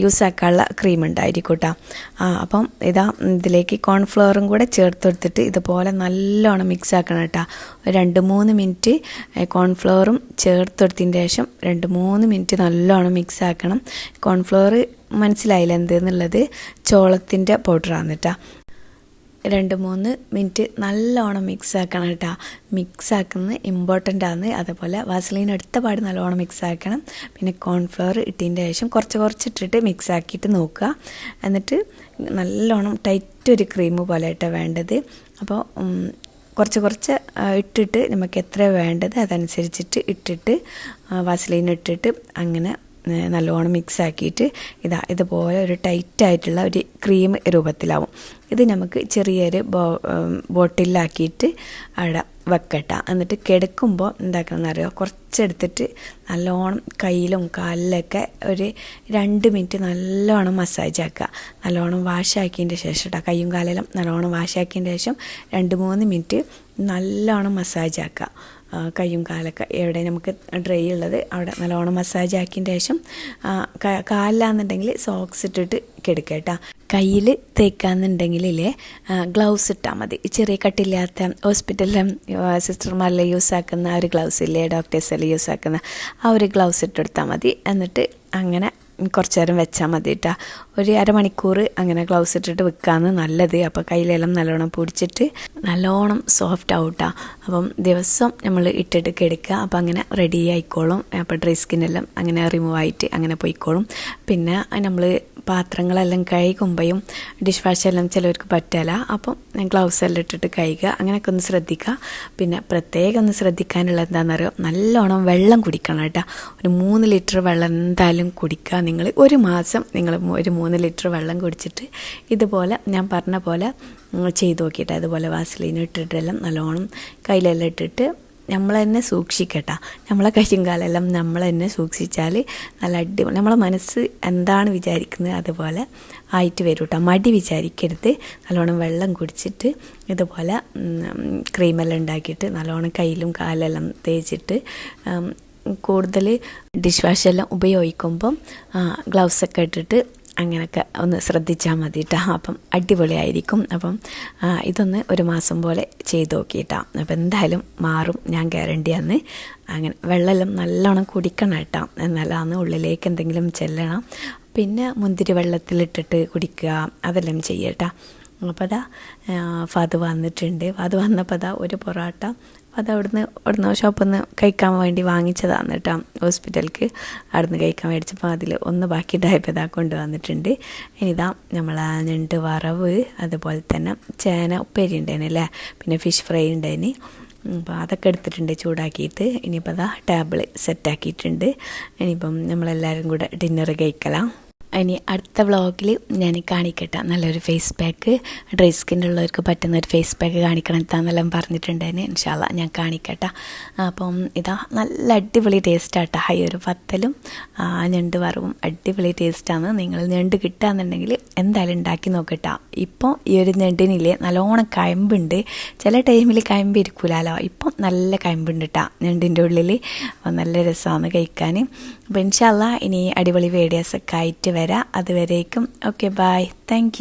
യൂസ് ആക്കാനുള്ള ക്രീം ഉണ്ടായിരിക്കും കേട്ടോ അപ്പം ഇതാ ഇതിലേക്ക് കോൺഫ്ലവറും കൂടെ ചേർത്ത് കൊടുത്തിട്ട് ഇതുപോലെ നല്ലോണം മിക്സ് ആക്കണം കേട്ടോ രണ്ട് മൂന്ന് മിനിറ്റ് കോൺഫ്ലവറും ചേർത്ത് കൊടുത്തതിന് ശേഷം രണ്ട് മൂന്ന് മിനിറ്റ് നല്ലോണം മിക്സ് ആക്കണം. കോൺഫ്ലവർ മനസ്സിലായില്ല എന്തെന്നുള്ളത് ചോളത്തിന്റെ പൗഡറാണ് കേട്ടോ രണ്ട് മൂന്ന് മിനിറ്റ് നല്ലോണം മിക്സ് ആക്കണം കേട്ടോ. മിക്സ് ആക്കുന്നത് ഇമ്പോർട്ടന്റ് ആണ്. അതേപോലെ വാസലീൻ എടുത്ത പാട് നല്ലോണം മിക്സ് ആക്കണം. പിന്നെ കോൺഫ്ലവർ ഇട്ടതിന്റെ ശേഷം കുറച്ച് കുറച്ച് ഇട്ടിട്ട് മിക്സ് ആക്കിയിട്ട് നോക്കുക. എന്നിട്ട് നല്ലോണം ടൈറ്റ് ഒരു ക്രീം പോലെ ഇട്ടാണ് വേണ്ടത്. അപ്പോൾ കുറച്ച് കുറച്ച് ഇട്ടിട്ട് നമുക്ക് എത്ര വേണ്ടത് അതനുസരിച്ചിട്ട് ഇട്ടിട്ട് വാസലീൻ ഇട്ടിട്ട് അങ്ങനെ നല്ലോണം മിക്സ് ആക്കിയിട്ട് ഇതാ ഇതുപോലെ ഒരു ടൈറ്റ് ആയിട്ടുള്ള ഒരു ക്രീം രൂപത്തിലാവും. ഇത് നമുക്ക് ചെറിയൊരു ബോ ബോട്ടിലാക്കിയിട്ട് അവിടെ വെക്കട്ട. എന്നിട്ട് കിടക്കുമ്പോൾ എന്താക്കണമെന്ന് അറിയോ? കുറച്ചെടുത്തിട്ട് നല്ലോണം കയ്യിലും കാലിലൊക്കെ ഒരു രണ്ട് മിനിറ്റ് നല്ലോണം മസാജ് ആക്കുക. നല്ലോണം വാഷാക്കിയതിന്റെ ശേഷം കേട്ടോ കയ്യും കാലെല്ലാം നല്ലോണം വാഷാക്കിയതിന്റെ ശേഷം രണ്ട് മൂന്ന് മിനിറ്റ് നല്ലോണം മസാജ് ആക്കുക. കയ്യും കാലൊക്കെ എവിടെ നമുക്ക് ഡ്രൈ ഉള്ളത് അവിടെ നല്ലോണം മസാജ് ആക്കിയതിന് ശേഷം കാലിലാണെന്നുണ്ടെങ്കിൽ സോക്സ് ഇട്ടിട്ട് കിടക്കുക കേട്ടോ. കയ്യിൽ തേക്കാന്നുണ്ടെങ്കിലേ ഗ്ലൗസ് ഇട്ടാൽ മതി. ചെറിയ കട്ടില്ലാത്ത ഹോസ്പിറ്റലിലും സിസ്റ്റർമാരെല്ലാം യൂസ് ആക്കുന്ന ഒരു ഗ്ലൗസ് ഇല്ലേ ഡോക്ടേഴ്സെല്ലാം യൂസ് ആക്കുന്ന ആ ഒരു ഗ്ലൗസ് ഇട്ടെടുത്താൽ മതി. എന്നിട്ട് അങ്ങനെ കുറച്ച് നേരം വെച്ചാൽ മതി കേട്ടോ. ഒരു അരമണിക്കൂർ അങ്ങനെ ഗ്ലൗസ് ഇട്ടിട്ട് വെക്കാമെന്ന് നല്ലത്. അപ്പോൾ കയ്യിലെല്ലാം നല്ലോണം പൊടിച്ചിട്ട് നല്ലോണം സോഫ്റ്റ് ആവട്ടാ അപ്പം ദിവസം നമ്മൾ ഇട്ടിട്ട് കിടക്കുക അപ്പോൾ അങ്ങനെ റെഡി ആയിക്കോളും. അപ്പോൾ ഡ്രൈ സ്കിന്നെല്ലാം അങ്ങനെ റിമൂവ് ആയിട്ട് അങ്ങനെ പോയിക്കോളും. പിന്നെ നമ്മൾ പാത്രങ്ങളെല്ലാം കഴുകുമ്പോഴും ഡിഷ് വാഷെല്ലാം ചിലവർക്ക് പറ്റില്ല അപ്പം ഗ്ലൗസ് എല്ലാം ഇട്ടിട്ട് കഴുകുക. അങ്ങനെയൊക്കെ ഒന്ന് ശ്രദ്ധിക്കുക. പിന്നെ പ്രത്യേകം ഒന്ന് ശ്രദ്ധിക്കാനുള്ളത് എന്താണെന്നറിയോ നല്ലോണം വെള്ളം കുടിക്കണം കേട്ടോ. ഒരു മൂന്ന് ലിറ്റർ വെള്ളം എന്തായാലും കുടിക്കുക. നിങ്ങൾ ഒരു മാസം നിങ്ങൾ ഒരു മൂന്ന് ലിറ്റർ വെള്ളം കുടിച്ചിട്ട് ഇതുപോലെ ഞാൻ പറഞ്ഞ പോലെ ചെയ്ത് നോക്കിയിട്ട് അതുപോലെ വാസലീൻ ഇട്ടിട്ടെല്ലാം നല്ലോണം കയ്യിലെല്ലാം ഇട്ടിട്ട് നമ്മൾ തന്നെ സൂക്ഷിക്കട്ടെ. നമ്മളെ കയ്യും കാലെല്ലാം നമ്മൾ തന്നെ സൂക്ഷിച്ചാൽ നല്ല അടി നമ്മളെ മനസ്സ് എന്താണ് വിചാരിക്കുന്നത് അതുപോലെ ആയിട്ട് വരും കേട്ടോ മടി വിചാരിക്കരുത്. നല്ലോണം വെള്ളം കുടിച്ചിട്ട് ഇതുപോലെ ക്രീമെല്ലാം ഉണ്ടാക്കിയിട്ട് നല്ലോണം കയ്യിലും കാലെല്ലാം തേച്ചിട്ട് കൂടുതൽ ഡിഷ് വാഷെല്ലാം ഉപയോഗിക്കുമ്പം ഗ്ലൗസൊക്കെ ഇട്ടിട്ട് അങ്ങനെയൊക്കെ ഒന്ന് ശ്രദ്ധിച്ചാൽ മതി കേട്ടോ അപ്പം അടിപൊളിയായിരിക്കും. അപ്പം ഇതൊന്ന് ഒരു മാസം പോലെ ചെയ്ത് നോക്കിയിട്ടാ. അപ്പം എന്തായാലും മാറും ഞാൻ ഗ്യാരണ്ടി ഗ്യാരണ്ടിയാന്ന്. അങ്ങനെ വെള്ളമെല്ലാം നല്ലോണം കുടിക്കണം കേട്ടോ എന്നാലാണ് ഉള്ളിലേക്ക് എന്തെങ്കിലും ചെല്ലണം. പിന്നെ മുന്തിരി വെള്ളത്തിലിട്ടിട്ട് കുടിക്കുക അതെല്ലാം ചെയ്യട്ടോ. അപ്പോൾ അതാ ഫത് വന്നിട്ടുണ്ട്. അത് വന്നപ്പോൾ അതാ ഒരു പൊറോട്ട. അത് അവിടുന്ന് അവിടുന്ന് ഷോപ്പിൽ നിന്ന് കഴിക്കാൻ വേണ്ടി വാങ്ങിച്ചതാണ് കേട്ടോ ഹോസ്പിറ്റലിലേക്ക് അവിടുന്ന് കഴിക്കാൻ മേടിച്ചപ്പോൾ അതിൽ ഒന്ന് ബാക്കി ഇതാ കൊണ്ടുവന്നിട്ടുണ്ട് ഇനിതാ നമ്മൾ ഞണ്ട് വറവ് അതുപോലെ തന്നെ ചേന ഉപ്പേരി ഉണ്ടായിരുന്നല്ലേ പിന്നെ ഫിഷ് ഫ്രൈ ഉണ്ടായിന് അപ്പോൾ അതൊക്കെ എടുത്തിട്ടുണ്ട് ചൂടാക്കിയിട്ട്. ഇനിയിപ്പോൾ അതാ ടേബിൾ സെറ്റാക്കിയിട്ടുണ്ട്. ഇനിയിപ്പം നമ്മളെല്ലാവരും കൂടെ ഡിന്നർ കഴിക്കലാം. ഇനി അടുത്ത വ്ളോഗിൽ ഞാൻ കാണിക്കട്ടെ. നല്ലൊരു ഫേസ് പാക്ക് ഡ്രൈ സ്കിന്നുള്ളവർക്ക് പറ്റുന്ന ഒരു ഫേസ് പാക്ക് കാണിക്കണം എത്താന്നെല്ലാം പറഞ്ഞിട്ടുണ്ടായിരുന്നു ഇൻഷാല്ല ഞാൻ കാണിക്കട്ടെ. അപ്പം ഇതാ നല്ല അടിപൊളി ടേസ്റ്റാട്ടോ ഹൈ ഒരു പത്തലും ഞണ്ട് വറവും. അടിപൊളി ടേസ്റ്റാണ് നിങ്ങൾ ഞണ്ട് കിട്ടുകയെന്നുണ്ടെങ്കിൽ എന്തായാലും ഉണ്ടാക്കി നോക്കട്ടെ. ഇപ്പോൾ ഈ ഒരു ഞണ്ടിനില്ലേ നല്ലോണം കയമ്പുണ്ട്. ചില ടൈമിൽ കയമ്പ് ഇരിക്കൂലല്ലോ ഇപ്പം നല്ല കയമ്പുണ്ട് കേട്ടോ ഞണ്ടിന്റെ ഉള്ളിൽ നല്ല രസമാണ് കഴിക്കാൻ അപ്പോൾ ഇൻഷാല്ല ഇനി അടിപൊളി വീഡിയോസൊക്കെ ആയിട്ട് വരാം. അതുവരേക്കും ഓക്കെ ബായ് താങ്ക്